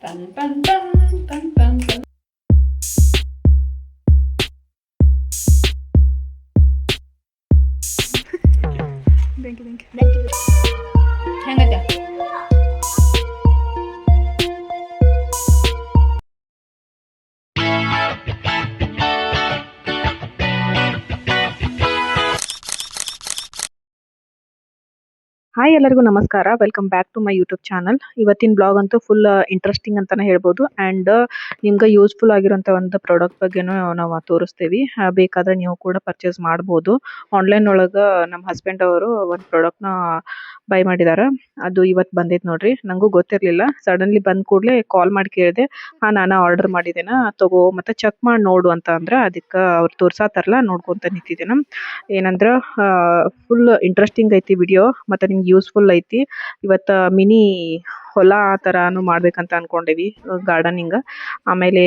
Bun, bun, bun, bun, bun. ಎಲ್ಲರಿಗೂ ನಮಸ್ಕಾರ. Welcome back to my YouTube channel ಇವತ್ತಿನ blog ಅಂತೂ ಫುಲ್ ಇಂಟ್ರೆಸ್ಟಿಂಗ್ ಅಂತಾನೆ ಹೇಳ್ಬೋದು. ಆ್ಯಂಡ್ ನಿಮ್ಗೆ ಯೂಸ್ಫುಲ್ ಆಗಿರೋಂಥ ಒಂದು ಪ್ರಾಡಕ್ಟ್ ಬಗ್ಗೆನೂ ನಾವು ತೋರಿಸ್ತೀವಿ. ಬೇಕಾದ್ರೆ ನೀವು ಕೂಡ ಪರ್ಚೇಸ್ ಮಾಡ್ಬೋದು. ಆನ್ಲೈನ್ ಒಳಗೆ ನಮ್ಮ ಹಸ್ಬೆಂಡ್ ಅವರು ಒಂದು ಪ್ರಾಡಕ್ಟ್ನ ಬೈ ಮಾಡಿದ್ದಾರೆ ಅದು ಇವತ್ತು ಬಂದೈತೆ ನೋಡ್ರಿ. ನನಗೂ ಗೊತ್ತಿರಲಿಲ್ಲ. ಸಡನ್ಲಿ ಬಂದ ಕೂಡಲೇ ಕಾಲ್ ಮಾಡಿ ಕೇಳಿದೆ, ಹಾಂ, ನಾನು ಆರ್ಡರ್ ಮಾಡಿದ್ದೇನೆ? ತಗೋ, ಮತ್ತೆ ಚೆಕ್ ಮಾಡಿ ನೋಡು ಅಂತ ಅಂದ್ರೆ, ಅದಕ್ಕೆ ಅವ್ರು ತೋರ್ಸಾತಾರಲ್ಲ ನೋಡ್ಕೊತ ನಿಂತಿದ್ದೇನೆ ಏನಂದ್ರೆ ಫುಲ್ ಇಂಟ್ರೆಸ್ಟಿಂಗ್ ಐತಿ ವಿಡಿಯೋ ಮತ್ತೆ ನಿಮ್ಗೆ ಯೂಸ್ಫುಲ್ ಐತಿ. ಇವತ್ತು ಮಿನಿ ಹೊಲ ಆ ಥರನೂ ಮಾಡ್ಬೇಕಂತ ಅನ್ಕೊಂಡೇವಿ ಗಾರ್ಡನಿಂಗ್ ಆಮೇಲೆ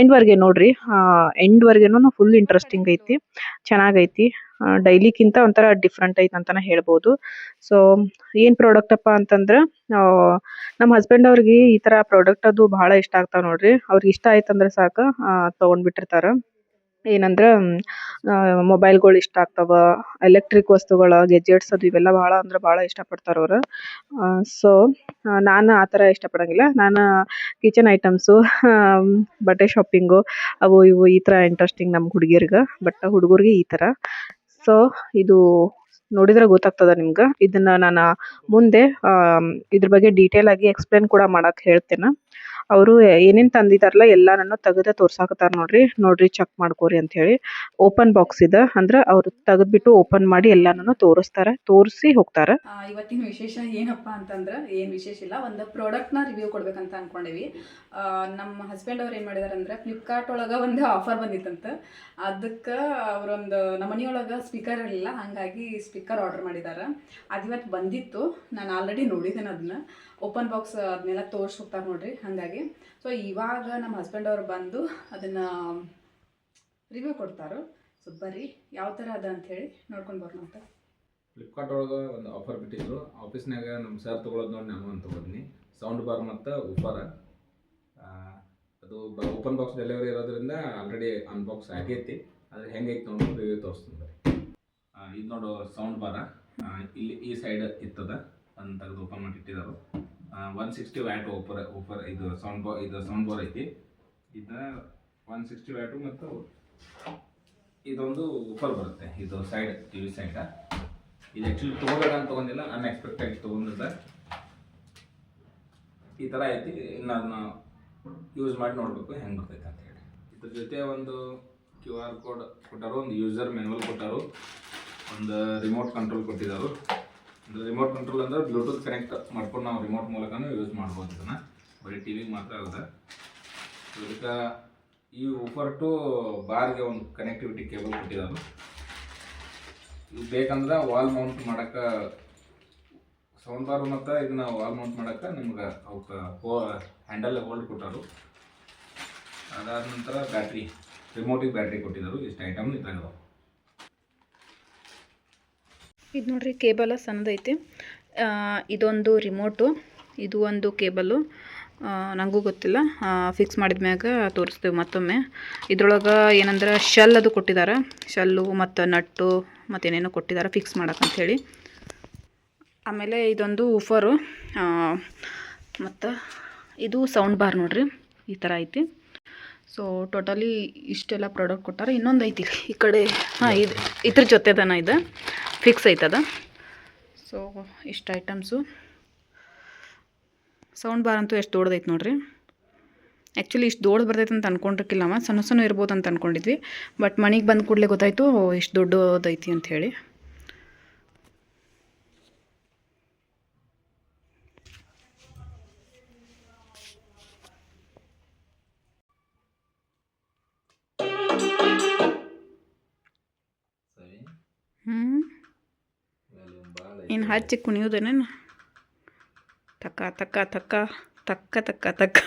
ಎಂಡ್ವರೆಗೆ ನೋಡ್ರಿ ಎಂಡ್ವರೆಗೆನೂ ಫುಲ್ ಇಂಟ್ರೆಸ್ಟಿಂಗ್ ಐತಿ ಚೆನ್ನಾಗೈತಿ ಡೈಲಿಕ್ಕಿಂತ ಒಂಥರ ಡಿಫ್ರೆಂಟ್ ಐತಿ ಅಂತಾನೆ ಹೇಳ್ಬೋದು. ಸೊ ಏನ್ ಪ್ರಾಡಕ್ಟ್ ಅಪ್ಪ ಅಂತಂದ್ರೆ ನಮ್ಮ ಹಸ್ಬೆಂಡ್ ಅವ್ರಿಗೆ ಈ ತರ ಪ್ರಾಡಕ್ಟ್ ಅದು ಬಹಳ ಇಷ್ಟ ಆಗ್ತಾವ ನೋಡ್ರಿ. ಅವ್ರಿಗೆ ಇಷ್ಟ ಆಯ್ತಂದ್ರೆ ಸಾಕು ತೊಗೊಂಡ್ಬಿಟ್ಟಿರ್ತಾರ. ಏನಂದ್ರೆ ಮೊಬೈಲ್ಗಳು ಇಷ್ಟ ಆಗ್ತಾವ, ಎಲೆಕ್ಟ್ರಿಕ್ ವಸ್ತುಗಳು, ಗೆಜೆಟ್ಸ್ ಅದು ಇವೆಲ್ಲ ಭಾಳ ಅಂದ್ರೆ ಇಷ್ಟ ಇಷ್ಟಪಡ್ತಾರೆ ಅವ್ರು. ಸೊ ನಾನು ಆ ಇಷ್ಟ ಪಡಂಗಿಲ್ಲ ನಾನು ಕಿಚನ್ ಐಟಮ್ಸು ಬಟ್ಟೆ ಶಾಪಿಂಗ್, ಅವು ಇವು ಈ ತರ ಇಂಟ್ರೆಸ್ಟಿಂಗ್ ನಮ್ ಹುಡುಗಿರ್ಗೆ, ಬಟ್ ಹುಡುಗರಿಗೆ ಈ ತರ ಸೊ, ಇದು ನೋಡಿದ್ರೆ ಗೊತ್ತಾಗ್ತದ ನಿಮ್ಗೆ. ಇದನ್ನ ನಾನು ಮುಂದೆ ಇದ್ರ ಬಗ್ಗೆ ಡೀಟೇಲ್ ಆಗಿ ಎಕ್ಸ್ಪ್ಲೇನ್ ಕೂಡ ಮಾಡಕ್ ಹೇಳ್ತೇನೆ. ಅವರು ಏನೇನ್ ತಂದಿದಾರಲ್ಲ ಎಲ್ಲಾನು ತೆಗೆದು ತೋರ್ಸಾಕತ್ತಾರ ನೋಡ್ರಿ. ನೋಡ್ರಿ ಚೆಕ್ ಮಾಡ್ಕೋರಿ ಅಂತ ಹೇಳಿ ಓಪನ್ ಬಾಕ್ಸ್ ಇದೆ. ಅಂದ್ರೆ ಅವ್ರು ತೆಗೆದ್ಬಿಟ್ಟು ಓಪನ್ ಮಾಡಿ ಎಲ್ಲಾನು ತೋರಿಸ್ತಾರೆ. ತೋರಿಸಿ ಹೋಗ್ತಾರೆ. ಇವತ್ತಿನ ವಿಶೇಷ ಏನಪ್ಪ ಅಂತಂದ್ರೆ ಏನು ವಿಶೇಷ ಇಲ್ಲ, ಒಂದು ನ ರಿವ್ಯೂ ಕೊಡ್ಬೇಕಂತ ಅನ್ಕೊಂಡಿವಿ. ನಮ್ಮ ಹಸ್ಬೆಂಡ್ ಅವ್ರು ಏನು ಮಾಡಿದಾರೆ ಅಂದ್ರೆ ಫ್ಲಿಪ್ಕಾರ್ಟ್ ಒಳಗ ಒಂದು ಆಫರ್ ಬಂದಿತ್ತಂತ. ಅದಕ್ಕೆ ಅವರೊಂದು ನಮ್ಮ ಮನೆಯೊಳಗೆ ಸ್ಪೀಕರ್ ಇರಲಿಲ್ಲ, ಹಾಗಾಗಿ ಸ್ಪೀಕರ್ ಆರ್ಡರ್ ಮಾಡಿದಾರ. ಅದು ಇವತ್ತು ಬಂದಿತ್ತು. ನಾನು ಆಲ್ರೆಡಿ ನೋಡಿದ್ದೇನೆ ಅದನ್ನ ಓಪನ್ ಬಾಕ್ಸ್ ಅದನ್ನೆಲ್ಲ ತೋರ್ಸಿ ಹೋಗ್ತಾರೆ ನೋಡ್ರಿ, ಹಾಗಾಗಿ. ಸೊ ಇವಾಗ ನಮ್ಮ ಹಸ್ಬೆಂಡ್ ಅವ್ರು ಬಂದು ಅದನ್ನು ರಿವ್ಯೂ ಕೊಡ್ತಾರೆ. ಸೊ ಬರ್ರಿ, ಯಾವ ಥರ ಅದ ಅಂಥೇಳಿ ನೋಡ್ಕೊಂಡು ಬರೋಣ ಫ್ಲಿಪ್ಕಾರ್ಟ್ ಒಳಗೆ ಒಂದು ಆಫರ್ ಬಿಟ್ಟಿದ್ರು. ಆಫೀಸ್ನಾಗ ನಮ್ಮ ಸರ್ ತೊಗೊಳೋದು ನೋಡಿ ನಾನು ಅಂತ ತೊಗೊಂಡಿನಿ ಸೌಂಡ್ ಬಾರ್ ಮತ್ತು ಉಫರ ಅದು ಓಪನ್ ಬಾಕ್ಸ್ ಡೆಲಿವರಿ ಇರೋದ್ರಿಂದ ಆಲ್ರೆಡಿ ಅನ್ಬಾಕ್ಸ್ ಆಗೈತಿ. ಅದು ಹೆಂಗೈತೆ ನೋಡಿ ರಿವ್ಯೂ ತೋರಿಸ್ತೀನಿ ಇದು ನೋಡು ಸೌಂಡ್ ಬಾರ ಇಲ್ಲಿ ಈ ಸೈಡ್ ಇರ್ತದ ತೆಗೆದು ಓಪನ್ ಮಾಡಿ ಇಟ್ಟಿದ್ದಾರೆ one sixty watt woofer woofer ಇದು ಸೌಂಡ್ ಬಾ ಇದು ಸೌಂಡ್ ಬಾರ್ ಐತಿ. ಇದು ಒನ್ ಸಿಕ್ಸ್ಟಿ ವ್ಯಾಟು ಮತ್ತು ಇದೊಂದು ಓಪರ್ ಬರುತ್ತೆ. ಇದು ಸೈಡ್ ಟಿ ವಿ ಸೈಡ ಇದು ಆ್ಯಕ್ಚುಲಿ ತೊಗೋಬೇಕಂತ ತೊಗೊಂಡಿಲ್ಲ ಅನ್ಎಕ್ಸ್ಪೆಕ್ಟೆಡ್ ತೊಗೊಂಡಿದ್ದೆ. ಈ ಥರ ಐತಿ, ಇನ್ನು ಅದನ್ನ ಯೂಸ್ ಮಾಡಿ ನೋಡಬೇಕು ಹೆಂಗೆ ಬರ್ತೈತೆ ಅಂತ ಹೇಳಿ. ಇದ್ರ ಜೊತೆ ಒಂದು ಕ್ಯೂ ಆರ್ ಕೋಡ್ ಕೊಟ್ಟಾರು, ಒಂದು ಯೂಸರ್ ಮ್ಯಾನ್ಯಲ್ ಕೊಟ್ಟಾರು, ಒಂದು ರಿಮೋಟ್ ಕಂಟ್ರೋಲ್ ಕೊಟ್ಟಿದ್ದಾರೆ ರಿಮೋಟ್ ಕಂಟ್ರೋಲ್ ಅಂದ್ರೆ ಬ್ಲೂಟೂತ್ ಕನೆಕ್ಟ್ ಮಾಡ್ಕೊಂಡು ನಾವು ರಿಮೋಟ್ ಮೂಲಕನೂ ಯೂಸ್ ಮಾಡ್ಬೋದು ಇದನ್ನು. ಬರೀ ಟಿ ವಿಗೆ ಮಾತ್ರ ಅದ ಇದಕ್ಕೆ ಈ ಉಪರ್ ಟು ಬಾರ್ಗೆ ಒಂದು ಕನೆಕ್ಟಿವಿಟಿ ಕೇಬಲ್ ಕೊಟ್ಟಿದ್ದಾರೆ ಇದು ಬೇಕಂದ್ರೆ ವಾಲ್ ಮೌಂಟ್ ಮಾಡಕ್ಕೆ ಸೌಂಡ್ ಬಾರ್ ಮತ್ತು ಇದನ್ನ ವಾಲ್ ಮೌಂಟ್ ಮಾಡಕ್ಕೆ ನಿಮ್ಗೆ ಅವಕ್ಕೆ ಹೋ ಹ್ಯಾಂಡಲ್ ಹೋಲ್ಡ್ ಕೊಟ್ಟರು. ಅದಾದ ನಂತರ ಬ್ಯಾಟ್ರಿ ರಿಮೋಟಿಗೆ ಬ್ಯಾಟ್ರಿ ಕೊಟ್ಟಿದ್ದರು ಇಷ್ಟು ಐಟಮ್ ಇದ್ರಾಗ ಇದು ನೋಡ್ರಿ ಕೇಬಲ ಸಣ್ಣದೈತಿ ಇದೊಂದು ರಿಮೋಟು ಇದು ಒಂದು ಕೇಬಲು. ನನಗೂ ಗೊತ್ತಿಲ್ಲ. ಫಿಕ್ಸ್ ಮಾಡಿದ ಮ್ಯಾಗ ತೋರಿಸ್ತೇವೆ ಮತ್ತೊಮ್ಮೆ. ಇದ್ರೊಳಗೆ ಏನಂದ್ರೆ ಶೆಲ್ ಅದು ಕೊಟ್ಟಿದ್ದಾರೆ ಶೆಲ್ಲು ಮತ್ತು ನಟ್ಟು ಮತ್ತೇನೇನೋ ಕೊಟ್ಟಿದ್ದಾರೆ ಫಿಕ್ಸ್ ಹೇಳಿ. ಆಮೇಲೆ ಇದೊಂದು ಉಫರು ಮತ್ತು ಇದು ಸೌಂಡ್ ಬಾರ್ ನೋಡ್ರಿ, ಈ ಥರ ಐತಿ. ಸೊ ಟೋಟಲಿ ಇಷ್ಟೆಲ್ಲ ಪ್ರಾಡಕ್ಟ್ ಕೊಟ್ಟಾರೆ. ಇನ್ನೊಂದು ಐತಿ ಈ ಕಡೆ. ಹಾಂ, ಇದು ಇದ್ರ ಜೊತೆದನ ಇದು. ಫಿಕ್ಸ್ ಐತದ ಸೊ ಇಷ್ಟು ಐಟಮ್ಸು ಸೌಂಡ್ ಬಾರ್ ಅಂತೂ ಎಷ್ಟು ದೊಡ್ಡದೈತೆ ನೋಡ್ರಿ. ಆ್ಯಕ್ಚುಲಿ ಇಷ್ಟು ದೊಡ್ಡದು ಬರ್ತೈತೆ ಅಂತ ಅನ್ಕೊಂಡಿರ್ಕಿಲ್ಲವ ಸಣ್ಣ ಸಣ್ಣ ಇರ್ಬೋದು ಅಂತ ಅನ್ಕೊಂಡಿದ್ವಿ. ಬಟ್ ಮನೆಗೆ ಬಂದ ಕೂಡಲೇ ಗೊತ್ತಾಯಿತು ಇಷ್ಟು ದೊಡ್ಡದೈತಿ ಅಂತ ಹೇಳಿ. ಇನ್ನು ಹಚ್ಚಿ ಕುಣಿಯೋದೇನೇನು ತಕ್ಕ ತಕ್ಕ ತಕ್ಕ ತಕ್ಕ ತಕ್ಕ ತಕ್ಕ.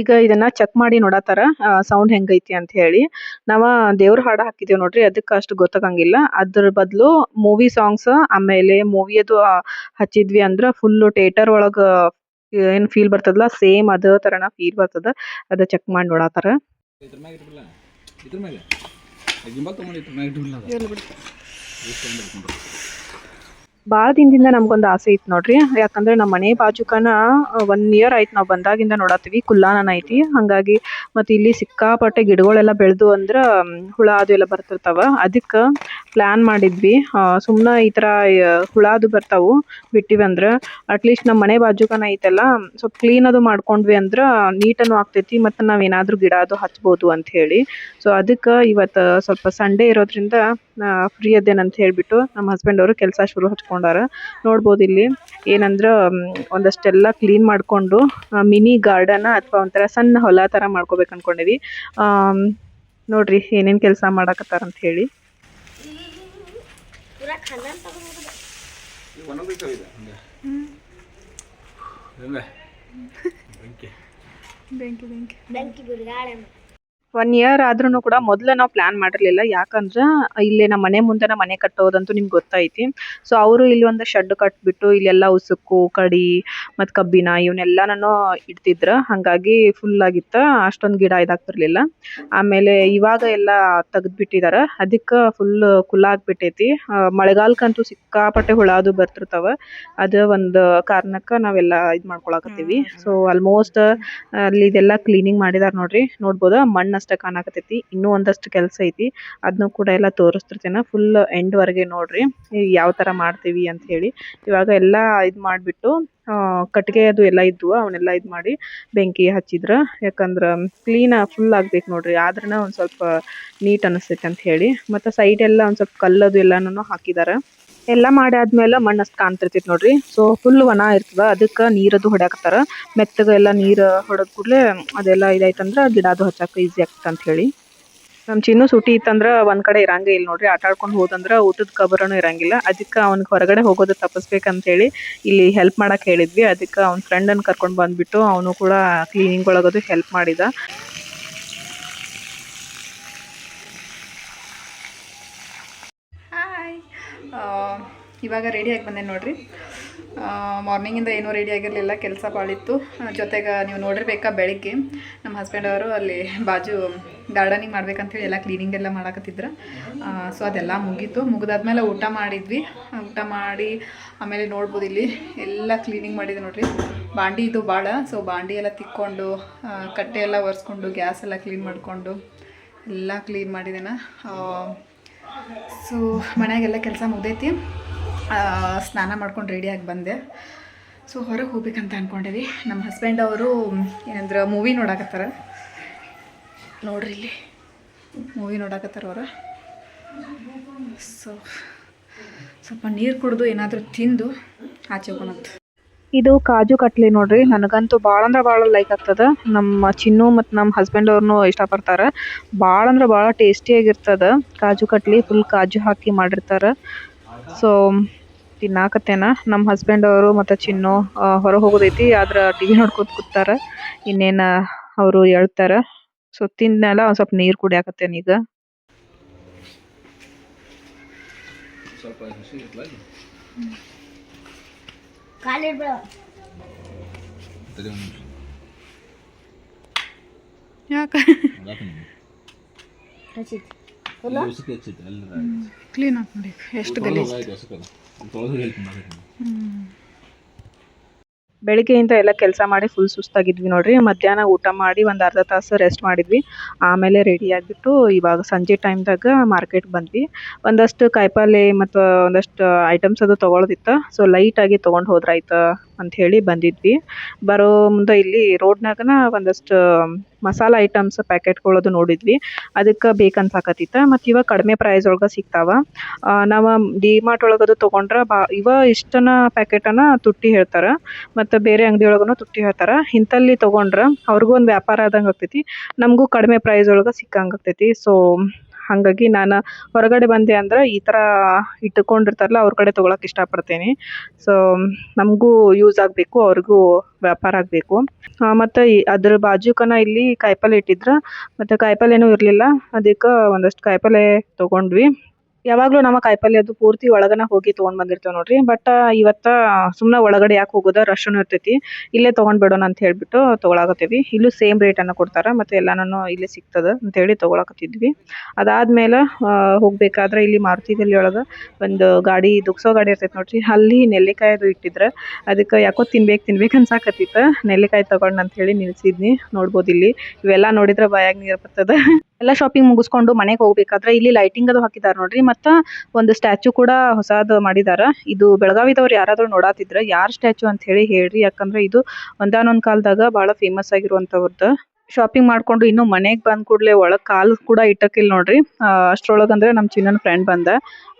ಈಗ ಇದನ್ನ ಚೆಕ್ ಮಾಡಿ ನೋಡತ್ತಾರ ಸೌಂಡ್ ಹೆಂಗೈತಿ ಅಂತ ಹೇಳಿ. ನಾವ ದೇವ್ರ ಹಾಡು ಹಾಕಿದೇವ್ ನೋಡ್ರಿ, ಅದಕ್ಕೆ ಅಷ್ಟು ಗೊತ್ತಾಗಂಗಿಲ್ಲ. ಅದ್ರ ಬದಲು ಮೂವಿ ಸಾಂಗ್ಸ್ ಆಮೇಲೆ ಮೂವಿಯದು ಹಚ್ಚಿದ್ವಿ ಅಂದ್ರ ಫುಲ್ ಥಿಯೇಟರ್ ಒಳಗ ಏನ್ ಫೀಲ್ ಬರ್ತದಲ್ಲ? ಸೇಮ್ ಅದೇ ತರನ ಫೀಲ್ ಬರ್ತದ. ಅದ ಚೆಕ್ ಮಾಡಿ ನೋಡತಾರ ಇದ್ರ ಭಾಳ ದಿನದಿಂದ ನಮ್ಗೊಂದು ಆಸೆ ಇತ್ತು ನೋಡ್ರಿ. ಯಾಕಂದ್ರೆ ನಮ್ಮ ಮನೆ ಬಾಜುಕನ ಒನ್ ಇಯರ್ ಆಯ್ತು ನಾವು ಬಂದಾಗಿಂದ ನೋಡತ್ತೀವಿ. ಕುಲ್ಲಾನನ ಐತಿ. ಹಂಗಾಗಿ ಮತ್ತು ಇಲ್ಲಿ ಸಿಕ್ಕಾಪಟ್ಟೆ ಗಿಡಗಳೆಲ್ಲ ಬೆಳೆದು ಅಂದ್ರೆ ಹುಳ ಅದು ಎಲ್ಲ ಬರ್ತಿರ್ತಾವೆ. ಅದಕ್ಕೆ ಪ್ಲ್ಯಾನ್ ಮಾಡಿದ್ವಿ. ಸುಮ್ಮನೆ ಈ ಥರ ಹುಳ ಅದು ಬರ್ತಾವು ಬಿಟ್ಟಿವಿ ಅಂದ್ರೆ. ಅಟ್ಲೀಸ್ಟ್ ನಮ್ಮ ಮನೆ ಬಾಜುಕನ ಐತಲ್ಲ, ಸ್ವಲ್ಪ ಕ್ಲೀನ್ ಅದು ಮಾಡ್ಕೊಂಡ್ವಿ ಅಂದ್ರೆ ನೀಟನ್ನು ಆಗ್ತೈತಿ ಮತ್ತು ನಾವೇನಾದರೂ ಗಿಡ ಅದು ಹಚ್ಬೋದು ಅಂತ ಹೇಳಿ. ಸೊ ಅದಕ್ಕೆ ಇವತ್ತು ಸ್ವಲ್ಪ ಸಂಡೇ ಇರೋದ್ರಿಂದ ಫ್ರೀ ಅದೇನಂತ ಹೇಳಿಬಿಟ್ಟು ನಮ್ಮ ಹಸ್ಬೆಂಡ್ ಅವರು ಕೆಲಸ ಶುರು ಹಚ್ಕೊಂಡಾರ. ನೋಡ್ಬೋದು ಇಲ್ಲಿ ಏನಂದ್ರೆ ಒಂದಷ್ಟೆಲ್ಲ ಕ್ಲೀನ್ ಮಾಡಿಕೊಂಡು ಮಿನಿ ಗಾರ್ಡನ್ ಅಥವಾ ಒಂಥರ ಸಣ್ಣ ಹೊಲ ಥರ ಮಾಡ್ಕೋಬೇಕು ಅನ್ಕೊಂಡಿವಿ ನೋಡಿರಿ ನೋಡ್ರಿ ಏನೇನು ಕೆಲಸ ಮಾಡಕತ್ತಾರ ಅಂತ ಹೇಳಿ. ಬೆಂಕಿ ಬೆಂಕಿ. ಬೆಂಕಿ ಒನ್ ಇಯರ್ ಆದ್ರೂ ಕೂಡ ಮೊದಲೇ ನಾವು ಪ್ಲಾನ್ ಮಾಡಿರಲಿಲ್ಲ. ಯಾಕಂದ್ರೆ ಇಲ್ಲಿ ನಮ್ಮ ಮನೆ ಮುಂದೆ ಮನೆ ಕಟ್ಟೋದಂತೂ ನಿಮ್ಗೆ ಗೊತ್ತೈತಿ. ಸೊ ಅವರು ಇಲ್ಲಿ ಒಂದು ಶೆಡ್ ಕಟ್ಬಿಟ್ಟು ಇಲ್ಲೆಲ್ಲ ಉಸುಕು ಕಡಿ ಮತ್ತು ಕಬ್ಬಿನ ಇವನ್ನೆಲ್ಲನೂ ಇಡ್ತಿದ್ರ. ಹಾಗಾಗಿ ಫುಲ್ ಆಗಿತ್ತ ಅಷ್ಟೊಂದು ಗಿಡ ಇದಾಗ್ತಿರ್ಲಿಲ್ಲ. ಆಮೇಲೆ ಇವಾಗ ಎಲ್ಲ ತೆಗೆದ್ಬಿಟ್ಟಿದಾರ. ಅದಕ್ಕೆ ಫುಲ್ ಕುಲ್ಲ ಆಗ್ಬಿಟ್ಟೈತಿ. ಮಳೆಗಾಲಕ್ಕಂತೂ ಸಿಕ್ಕಾಪಟ್ಟೆ ಹುಳ ಅದು ಬರ್ತಿರ್ತಾವ. ಅದು ಒಂದು ಕಾರಣಕ್ಕೆ ನಾವೆಲ್ಲ ಇದು ಮಾಡ್ಕೊಳಕತ್ತೀವಿ. ಸೊ ಆಲ್ಮೋಸ್ಟ್ ಅಲ್ಲಿ ಇದೆಲ್ಲ ಕ್ಲೀನಿಂಗ್ ಮಾಡಿದಾರ ನೋಡ್ರಿ. ನೋಡ್ಬೋದು? ಮಣ್ಣು ಅಷ್ಟೇ ಕಾಣಕತ್ತೈತಿ, ಇನ್ನೂ ಒಂದಷ್ಟು ಕೆಲಸ ಐತಿ ಅದನ್ನು ಕೂಡ ಎಲ್ಲ ತೋರಿಸ್ತಿರ್ತೇನೆ ಫುಲ್ ಎಂಡ್ ವರೆಗೆ ನೋಡ್ರಿ ಯಾವ ತರ ಮಾಡ್ತೀವಿ ಅಂತ ಹೇಳಿ. ಇವಾಗ ಎಲ್ಲ ಇದು ಮಾಡಿಬಿಟ್ಟು ಕಟ್ಟಿಗೆ ಅದು ಎಲ್ಲ ಇದ್ವು ಅವನ್ನೆಲ್ಲ ಇದು ಮಾಡಿ ಬೆಂಕಿ ಹಚ್ಚಿದ್ರ. ಯಾಕಂದ್ರೆ ಕ್ಲೀನ್ ಫುಲ್ ಆಗ್ಬೇಕು ನೋಡ್ರಿ ಆದ್ರೂ ಒಂದು ಸ್ವಲ್ಪ ನೀಟ್ ಅನಿಸ್ತೈತೆ ಅಂತ ಹೇಳಿ. ಮತ್ತು ಸೈಡ್ ಎಲ್ಲ ಒಂದು ಸ್ವಲ್ಪ ಕಲ್ಲದು ಎಲ್ಲಾನು ಹಾಕಿದಾರ. ಎಲ್ಲ ಮಾಡಿ ಆದ್ಮೇಲೆ ಮಣ್ಣು ಅಷ್ಟು ಕಾಣ್ತಿರ್ತೈತಿ ನೋಡ್ರಿ. ಸೊ ಫುಲ್ ಒಣ ಇರ್ತದ, ಅದಕ್ಕೆ ನೀರದು ಹೊಡ್ಯಾಕತ್ತಾರ. ಮೆತ್ತಗ ಎಲ್ಲ ನೀರು ಹೊಡೆದ ಕೂಡಲೇ ಅದೆಲ್ಲ ಇದಾಯ್ತಂದ್ರೆ ಗಿಡ ಅದು ಹಚ್ಚಾಕ ಈಸಿ ಆಗ್ತದೆ ಅಂತ ಹೇಳಿ. ನಮ್ಮ ಚಿನ್ನು ಸುಟಿ ಇತ್ತಂದ್ರೆ ಒಂದು ಕಡೆ ಇರಂಗೇ ಇಲ್ಲ ನೋಡ್ರಿ. ಆಟ ಆಡ್ಕೊಂಡು ಹೋದಂದ್ರೆ ಊಟದ ಕಬರನು ಇರಂಗಿಲ್ಲ. ಅದಕ್ಕೆ ಅವ್ನಿಗೆ ಹೊರಗಡೆ ಹೋಗೋದು ತಪ್ಪಿಸ್ಬೇಕಂತ ಹೇಳಿ ಇಲ್ಲಿ ಹೆಲ್ಪ್ ಮಾಡಕ್ಕೆ ಹೇಳಿದ್ವಿ. ಅದಕ್ಕೆ ಅವ್ನ ಫ್ರೆಂಡನ್ನು ಕರ್ಕೊಂಡು ಬಂದುಬಿಟ್ಟು ಅವನು ಕೂಡ ಕ್ಲೀನಿಂಗ್ ಒಳಗದು ಹೆಲ್ಪ್ ಮಾಡಿದ. ಇವಾಗ ರೆಡಿಯಾಗಿ ಬಂದೆ ನೋಡ್ರಿ. ಮಾರ್ನಿಂಗಿಂದ ಏನೂ ರೆಡಿ ಆಗಿರಲಿಲ್ಲ, ಕೆಲಸ ಭಾಳಿತ್ತು ಜೊತೆಗೆ ನೀವು ನೋಡಿರ್ಬೇಕಾ ಬೆಳಿಗ್ಗೆ ನಮ್ಮ ಹಸ್ಬೆಂಡ್ ಅವರು ಅಲ್ಲಿ ಬಾಜು ಗಾರ್ಡನಿಂಗ್ ಮಾಡ್ಬೇಕಂತೇಳಿ ಎಲ್ಲ ಕ್ಲೀನಿಂಗ್ ಎಲ್ಲ ಮಾಡಕತ್ತಿದ್ರು. ಸೊ ಅದೆಲ್ಲ ಮುಗೀತು. ಮುಗಿದಾದ್ಮೇಲೆ ಊಟ ಮಾಡಿದ್ವಿ. ಊಟ ಮಾಡಿ ಆಮೇಲೆ ನೋಡ್ಬೋದು ಇಲ್ಲಿ ಎಲ್ಲ ಕ್ಲೀನಿಂಗ್ ಮಾಡಿದೆ ನೋಡ್ರಿ. ಬಾಂಡಿ ಇದು ಭಾಳ ಸೊ ಬಾಂಡಿ ಎಲ್ಲ ತಿಕ್ಕೊಂಡು ಕಟ್ಟೆ ಎಲ್ಲ ಒರೆಸ್ಕೊಂಡು ಗ್ಯಾಸ್ ಎಲ್ಲ ಕ್ಲೀನ್ ಮಾಡಿಕೊಂಡು ಎಲ್ಲ ಕ್ಲೀನ್ ಮಾಡಿದ್ದೇನ ಸೊ ಮನೆಯಾಗೆಲ್ಲ ಕೆಲಸ ಮುಗ್ದೈತಿ. ಸ್ನಾನ ಮಾಡ್ಕೊಂಡು ರೆಡಿಯಾಗಿ ಬಂದೆ. ಸೊ ಹೊರಗೆ ಹೋಗ್ಬೇಕಂತ ಅಂದ್ಕೊಂಡಿವಿ ನಮ್ಮ ಹಸ್ಬೆಂಡ್ ಅವರು ಏನಂದ್ರೆ ಮೂವಿ ನೋಡಕತ್ತಾರ. ನೋಡ್ರಿ ಇಲ್ಲಿ. ಮೂವಿ ನೋಡಾಕತ್ತಾರ ಅವರು. ಸೊ ಸ್ವಲ್ಪ ನೀರು ಕುಡಿದು ಏನಾದರೂ ತಿಂದು ಆಚೆ ಹೋಗೋಣಂತ. ಇದು ಕಾಜು ಕಟ್ಲಿ ನೋಡ್ರಿ. ನನಗಂತೂ ಭಾಳ ಅಂದ್ರೆ ಭಾಳ ಲೈಕ್ ಆಗ್ತದ. ನಮ್ಮ ಚಿನ್ನು ಮತ್ತು ನಮ್ಮ ಹಸ್ಬೆಂಡ್ ಅವ್ರುನು ಇಷ್ಟ ಪಡ್ತಾರ ಭಾಳ ಅಂದ್ರೆ ಭಾಳ ಟೇಸ್ಟಿಯಾಗಿರ್ತದ ಕಾಜು ಕಟ್ಲಿ. ಫುಲ್ ಕಾಜು ಹಾಕಿ ಮಾಡಿರ್ತಾರೆ. ಸೊ ತಿನ್ನಾಕತ್ತೇನ. ನಮ್ಮ ಹಸ್ಬೆಂಡ್ ಅವರು ಮತ್ತು ಚಿನ್ನು ಹೊರ ಹೋಗೋದೈತಿ. ಆದ್ರೆ ಟಿವಿ ನೋಡ್ಕೊತ ಕೂತಾರ. ಇನ್ನೇನು ಅವರು ಹೇಳ್ತಾರ. ಸೊ ತಿಂದ್ಮೇಲೆ ಒಂದು ಸ್ವಲ್ಪ ನೀರು ಕುಡಿಯಾಕತ್ತೇನೆ ಈಗ. ಸ್ವಲ್ಪ ಹಸಿ ಇರ್ತಲ್ಲ ಅಲ್ಲಿ. ಕಾಲಿಡ್ಬೇಡ ತಡಿ ಒಂದ್ ನಿಮಿಷ. ಯಾಕೆ? ಕ್ಲೀನ್ ಉಸುಕು ಹೆಚ್ಚೈತೆ, ಎಷ್ಟು ಗಲೀಜು ಹೋಗಾಯ್ತು ಉಸುಕದು. ಅಲ್ಲಿ ತೊಳ್ದು ಹೇಳ್ತೀನಿ ಅದಕ್ಕೆ. ಬೆಳಿಗ್ಗೆಯಿಂದ ಎಲ್ಲ ಕೆಲಸ ಮಾಡಿ ಫುಲ್ ಸುಸ್ತಾಗಿದ್ವಿ ನೋಡ್ರಿ. ಮಧ್ಯಾಹ್ನ ಊಟ ಮಾಡಿ ಒಂದು ಅರ್ಧ ತಾಸು ರೆಸ್ಟ್ ಮಾಡಿದ್ವಿ. ಆಮೇಲೆ ರೆಡಿ ಆಗಿಬಿಟ್ಟು ಇವಾಗ ಸಂಜೆ ಟೈಮ್ದಾಗ ಮಾರ್ಕೆಟ್ ಬಂದ್ವಿ. ಒಂದಷ್ಟು ಕಾಯಿಪಲ್ಲೆ ಮತ್ತು ಒಂದಷ್ಟು ಐಟಮ್ಸ್ ಅದು ತೊಗೊಳೋದಿತ್ತು. ಸೊ ಲೈಟಾಗಿ ತೊಗೊಂಡು ಹೋದ್ರಾಯ್ತು. ಅಂತ ಹೇಳಿ ಬಂದಿದ್ವಿ. ಬರೋ ಮುಂದೆ ಇಲ್ಲಿ ರೋಡ್ನಾಗನ ಒಂದಷ್ಟು ಮಸಾಲ ಐಟಮ್ಸ್ ಪ್ಯಾಕೆಟ್ಗಳದು ನೋಡಿದ್ವಿ. ಅದಕ್ಕೆ ಬೇಕನ್ಸಾಕತ್ತಿತ್ತು ಮತ್ತು ಇವಾಗ ಕಡಿಮೆ ಪ್ರೈಸ್ ಒಳಗೆ ಸಿಗ್ತಾವ. ನಾವು ಡಿ ಮಾರ್ಟ್ ಒಳಗದು ತೊಗೊಂಡ್ರೆ ಬಾ, ಇವ ಇಷ್ಟನ ಪ್ಯಾಕೆಟನ್ನ ತುಟ್ಟಿ ಹೇಳ್ತಾರೆ. ಮತ್ತು ಬೇರೆ ಅಂಗಡಿ ಒಳಗೂ ತುಟ್ಟಿ ಹೇಳ್ತಾರೆ. ಇಂಥಲ್ಲಿ ತೊಗೊಂಡ್ರೆ ಅವ್ರಿಗೂ ಒಂದು ವ್ಯಾಪಾರ ಆದಂಗೆ ಆಗ್ತೈತಿ. ನಮಗೂ ಕಡಿಮೆ ಪ್ರೈಸ್ ಒಳಗೆ ಸಿಕ್ಕಂಗೆ ಆಗ್ತೈತಿ. ಸೊ ಹಾಗಾಗಿ ನಾನು ಹೊರಗಡೆ ಬಂದೆ ಅಂದ್ರೆ ಈ ಥರ ಇಟ್ಟುಕೊಂಡಿರ್ತಾರಲ್ಲ, ಅವ್ರ ಕಡೆ ತೊಗೊಳಕ್ಕೆ ಇಷ್ಟಪಡ್ತೀನಿ. ಸೊ ನಮಗೂ ಯೂಸ್ ಆಗಬೇಕು, ಅವ್ರಿಗೂ ವ್ಯಾಪಾರ ಆಗಬೇಕು. ಮತ್ತು ಅದ್ರ ಬಾಜುಕನ ಇಲ್ಲಿ ಕಾಯಿಪಲ್ಲೆ ಇಟ್ಟಿದ್ರು, ಮತ್ತು ಕಾಯಿಪಲ್ಲೆನೂ ಇರಲಿಲ್ಲ, ಅದಕ್ಕೆ ಒಂದಷ್ಟು ಕಾಯಿಪಲ್ಲೆ ತೊಗೊಂಡ್ವಿ. ಯಾವಾಗಲೂ ನಮ್ಮ ಕಾಯಿಪಲ್ಲೆ ಅದು ಪೂರ್ತಿ ಒಳಗನ ಹೋಗಿ ತಗೊಂಡ್ ಬಂದಿರ್ತೇವೆ ನೋಡ್ರಿ. ಬಟ್ ಇವತ್ತ ಸುಮ್ಮನೆ ಒಳಗಡೆ ಯಾಕೆ ಹೋಗೋದ ರಶ್ನು ಇರ್ತೈತಿ. ಇಲ್ಲೇ ತೊಗೊಂಡ್ಬಿಡೋಣ ಅಂತ ಹೇಳ್ಬಿಟ್ಟು ತಗೊಳಕತ್ತೀವಿ. ಇಲ್ಲೂ ಸೇಮ್ ರೇಟ್ ಅನ್ನ ಕೊಡ್ತಾರೆ, ಮತ್ತೆ ಎಲ್ಲಾನು ಇಲ್ಲೇ ಅಂತ ಹೇಳಿ ತಗೊಳಕತ್ತಿದ್ವಿ. ಅದಾದ್ಮೇಲೆ ಹೋಗ್ಬೇಕಾದ್ರೆ ಇಲ್ಲಿ ಮಾರುತಿ ಗಲ್ಲಿ ಒಳಗ ಒಂದು ಗಾಡಿ, ದುಗ್ಸೋ ಗಾಡಿ ಇರ್ತೈತಿ ನೋಡ್ರಿ. ಅಲ್ಲಿ ನೆಲ್ಲಿಕಾಯಿ ಅದು ಇಟ್ಟಿದ್ರೆ, ಅದಕ್ಕೆ ಯಾಕೋ ತಿನ್ಬೇಕು ತಿನ್ಬೇಕು ಅನ್ಸಾಕತ್ತಿತ್ತು. ನೆಲ್ಲಿಕಾಯಿ ತಗೊಂಡ್ ಅಂತ ಹೇಳಿ ನಿಲ್ಸಿದ್ನಿ, ನೋಡ್ಬೋದು ಇಲ್ಲಿ. ಇವೆಲ್ಲ ನೋಡಿದ್ರೆ ಬಾಯಾಗ ನೀರ್ ಬರ್ತದೆ. ಎಲ್ಲ ಶಾಪಿಂಗ್ ಮುಗಿಸ್ಕೊಂಡು ಮನೆಗೆ ಹೋಗ್ಬೇಕಾದ್ರೆ ಇಲ್ಲಿ ಲೈಟಿಂಗ್ ಅದು ಹಾಕಿದ್ದಾರೆ ನೋಡ್ರಿ. ಮತ್ತ ಒಂದು ಸ್ಟ್ಯಾಚು ಕೂಡ ಹೊಸದು ಮಾಡಿದಾರ. ಇದು ಬೆಳಗಾವಿದವ್ರು ಯಾರಾದ್ರೂ ನೋಡಾತಿದ್ರೆ ಯಾರ್ ಸ್ಟ್ಯಾಚು ಅಂತ ಹೇಳಿ ಹೇಳ್ರಿ. ಯಾಕಂದ್ರೆ ಇದು ಒಂದಾನೊಂದ್ ಕಾಲದಾಗ ಬಹಳ ಫೇಮಸ್ ಆಗಿರುವಂಥವ್ರದ್ದು ಶಾಪಿಂಗ್ ಮಾಡ್ಕೊಂಡು ಇನ್ನು ಮನೆಗೆ ಬಂದ ಕೂಡಲೇ ಒಳಗೆ ಕಾಲು ಕೂಡ ಇಟ್ಟಕ್ಕಿಲ್ಲ ನೋಡ್ರಿ. ಅಷ್ಟ್ರೊಳಗೆ ಅಂದ್ರೆ ನಮ್ಮ ಚಿನ್ನನ ಫ್ರೆಂಡ್ ಬಂದ.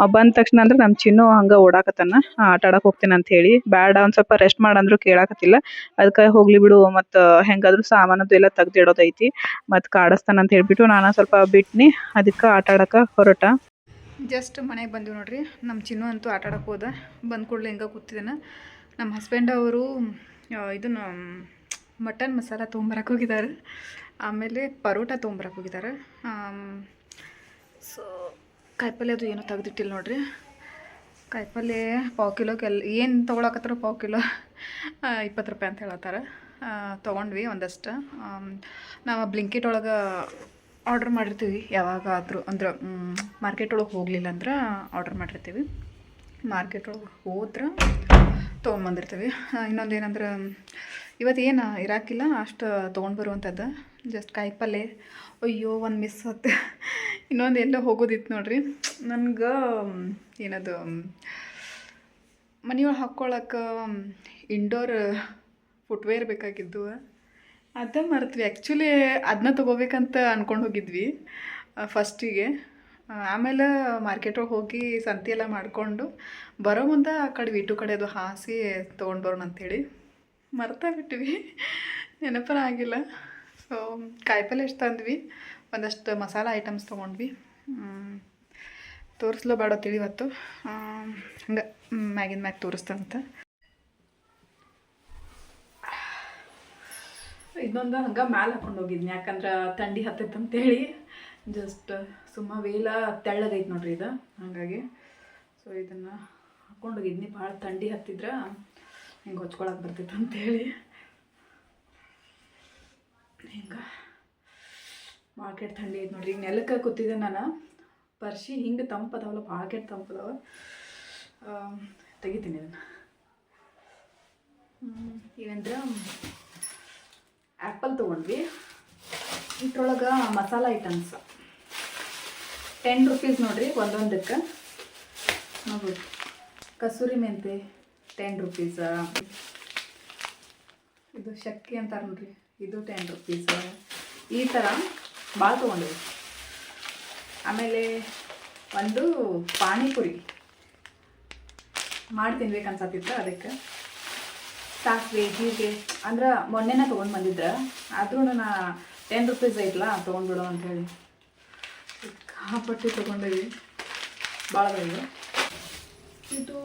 ಅವ್ ಬಂದ ತಕ್ಷಣ ಅಂದ್ರೆ ನಮ್ಮ ಚಿನ್ನು ಹಂಗೆ ಓಡಾಕತ್ತಾನ. ಆಟ ಆಡಕ್ಕೆ ಹೋಗ್ತೀನಿ ಅಂತ ಹೇಳಿ. ಬ್ಯಾಡ, ಒಂದು ಸ್ವಲ್ಪ ರೆಸ್ಟ್ ಮಾಡಂದ್ರು ಕೇಳಾಕತ್ತಿಲ್ಲ. ಅದಕ್ಕೆ ಹೋಗ್ಲಿ ಬಿಡು, ಮತ್ತು ಹೇಗಾದರೂ ಸಾಮಾನದ್ದು ಎಲ್ಲ ತೆಗ್ದಿಡೋದೈತಿ. ಮತ್ತು ಕಾಡಸ್ತಾನ ಅಂತ ಹೇಳ್ಬಿಟ್ಟು ನಾನು ಸ್ವಲ್ಪ ಬಿಟ್ನಿ. ಅದಕ್ಕೆ ಆಟ ಆಡಕ್ಕೆ ಹೊರಟ. ಜಸ್ಟ್ ಮನೆಗೆ ಬಂದಿವಿ ನೋಡ್ರಿ. ನಮ್ಮ ಚಿನ್ನು ಅಂತೂ ಆಟ ಆಡಕ್ಕೆ ಹೋದ. ಬಂದ ಕೂಡಲೇ ಹಿಂಗೆ ಕೂತಿದ್ದಾನೆ ನಮ್ಮ ಹಸ್ಬೆಂಡ್ ಅವರು ಇದನ್ನು ಮಟನ್ ಮಸಾಲ ತೊಗೊಂಬರಕ್ಕೆ ಹೋಗಿದ್ದಾರೆ. ಆಮೇಲೆ ಪರೋಟ ತೊಗೊಂಬರಕ್ಕೆ ಹೋಗಿದ್ದಾರೆ. ಸೊ, ಕಾಯಿಪಲ್ಲೆ ಅದು ಏನೂ ತೆಗ್ದಿಟ್ಟಿಲ್ಲ ನೋಡ್ರಿ. ಕಾಯಿಪಲ್ಲೆ ಪಾವು ಕಿಲೋಗೆ ಎಲ್ ಏನು ತೊಗೊಳಕತ್ತಾರ ಪಾವು ಕಿಲೋ ಇಪ್ಪತ್ತು ರೂಪಾಯಿ ಅಂತ ಹೇಳತ್ತಾರ ತೊಗೊಂಡ್ವಿ ಒಂದಷ್ಟು. ನಾವು ಬ್ಲಿಂಕೆಟ್ ಒಳಗೆ ಆರ್ಡ್ರ್ ಮಾಡಿರ್ತೀವಿ. ಯಾವಾಗಾದರೂ ಅಂದ್ರೆ ಮಾರ್ಕೆಟ್ ಒಳಗೆ ಹೋಗಲಿಲ್ಲ ಅಂದ್ರೆ ಆರ್ಡ್ರ್ ಮಾಡಿರ್ತೀವಿ. ಮಾರ್ಕೆಟ್ ಒಳಗೆ ಹೋದ್ರೆ ತೊಗೊಂಬಂದಿರ್ತೀವಿ. ಇನ್ನೊಂದು ಏನಂದ್ರೆ ಇವತ್ತು ಏನು ಇರಾಕಿಲ್ಲ, ಅಷ್ಟು ತೊಗೊಂಡು ಬರುವಂಥದ್ದು ಜಸ್ಟ್ ಕಾಯಿಪಲ್ಲೆ. ಅಯ್ಯೋ, ಒಂದು ಮಿಸ್ ಆತು. ಇನ್ನೊಂದು ಎಲ್ಲೋ ಹೋಗೋದಿತ್ತು ನೋಡ್ರಿ. ನನ್ಗೆ, ಏನದು, ಮನೆಯೊಳಗೆ ಹಾಕ್ಕೊಳಕ್ಕೆ ಇಂಡೋರ್ ಫುಟ್ವೇರ್ ಬೇಕಾಗಿದ್ದು. ಅದ ಮರೆತ್ವಿ. ಆ್ಯಕ್ಚುಲಿ ಅದನ್ನ ತೊಗೋಬೇಕಂತ ಅಂದ್ಕೊಂಡು ಹೋಗಿದ್ವಿ ಫಸ್ಟಿಗೆ ಆಮೇಲೆ ಮಾರ್ಕೆಟೊಳಗೆ ಹೋಗಿ ಸಂತೆ ಎಲ್ಲ ಮಾಡಿಕೊಂಡು, ಬರೋ ಮುಂದೆ ಆ ಕಡೆ ವಿಟು ಕಡೆ ಅದು ಹಾಸಿ ತೊಗೊಂಡು ಬರೋಣ ಅಂಥೇಳಿ ಮರ್ತಾ ಬಿಟ್ವಿ ನೆನಪನ ಆಗಿಲ್ಲ. ಸೊ ಕಾಯಿಪಲ್ಲೆ ಎಷ್ಟು ತಂದ್ವಿ. ಒಂದಷ್ಟು ಮಸಾಲ ಐಟಮ್ಸ್ ತೊಗೊಂಡ್ವಿ. ತೋರಿಸ್ಲೋ ಬೇಡ ತಿಳಿ ಇವತ್ತು. ಹಂಗೆ ಮ್ಯಾಗಿನ ಮ್ಯಾಗ ತೋರಿಸ್ತಂತ ಇನ್ನೊಂದು ಹಂಗೆ ಮ್ಯಾಲೆ ಹಾಕೊಂಡು ಹೋಗಿದ್ನಿ. ಯಾಕಂದ್ರೆ ಥಂಡಿ ಹತ್ತೈತಂತೇಳಿ ಜಸ್ಟ್ ಸುಮ್ಮ ವೇಲ ತೆಳ್ಳಗೈತೆ ನೋಡ್ರಿ ಇದು. ಹಾಗಾಗಿ. ಸೊ ಇದನ್ನು ಹಾಕೊಂಡು ಹೋಗಿದ್ನಿ. ಭಾಳ ಥಂಡಿ ಹತ್ತಿದ್ರೆ. ಹಿಂಗೆ ಹೊಚ್ಕೊಳಕ್ಕೆ ಬರ್ತಿತ್ತು ಅಂತೇಳಿ. ಹಿಂಗೆ. ಭಾಳ ಕೆಟ್ಟ ಥಂಡಿ ಐತೆ ನೋಡ್ರಿ. ಈಗ ನೆಲಕ್ಕೆ ಕೂತಿದ್ದೆ ನಾನು. ಪರ್ಶಿ ಹಿಂಗೆ ತಂಪದವಲ್ಲ ಭಾಳ ಕೆಟ್ಟ ತಂಪದವ ತೆಗಿತೀನಿ ಇದನ್ನು. ಏನಂದ್ರೆ ಆ್ಯಪಲ್ ತೊಗೊಂಡ್ವಿ. ಇದ್ರೊಳಗೆ ಮಸಾಲ ಐಟಮ್ಸ್. ಟೆನ್ ರುಪೀಸ್ ನೋಡ್ರಿ ಒಂದೊಂದಕ್ಕೆ. ನೋಡ್ಬೋದು ಕಸೂರಿ ಮೆಂತೆ ಟೆನ್ ರುಪೀಸ ಇದು ಶಕ್ತಿ ಅಂತಾರೆ ನೋಡ್ರಿ. ಇದು ಟೆನ್ ರುಪೀಸ ಈ ಥರ ಭಾಳ ತೊಗೊಂಡಿವಿ. ಆಮೇಲೆ ಒಂದು ಪಾನಿಪುರಿ. ಮಾಡಿ ತಿನ್ಬೇಕು ಅನ್ಸತ್ತಿತ್ತು ಅದಕ್ಕೆ. ಸಾಸಿವೆ ಹೀಗೆ ಅಂದ್ರೆ ಮೊನ್ನೆನ ತೊಗೊಂಡು ಬಂದಿದ್ರೆ. ಆದ್ರೂ ನಾ ಟೆನ್ ರುಪೀಸ್ ಐತಲ್ಲ ತೊಗೊಂಡ್ಬಿಡು ಅಂಥೇಳಿ ಕಾಪಟ್ಟಿ ತೊಗೊಂಡಿದ್ವಿ ಭಾಳ ಬೈದು ಇದು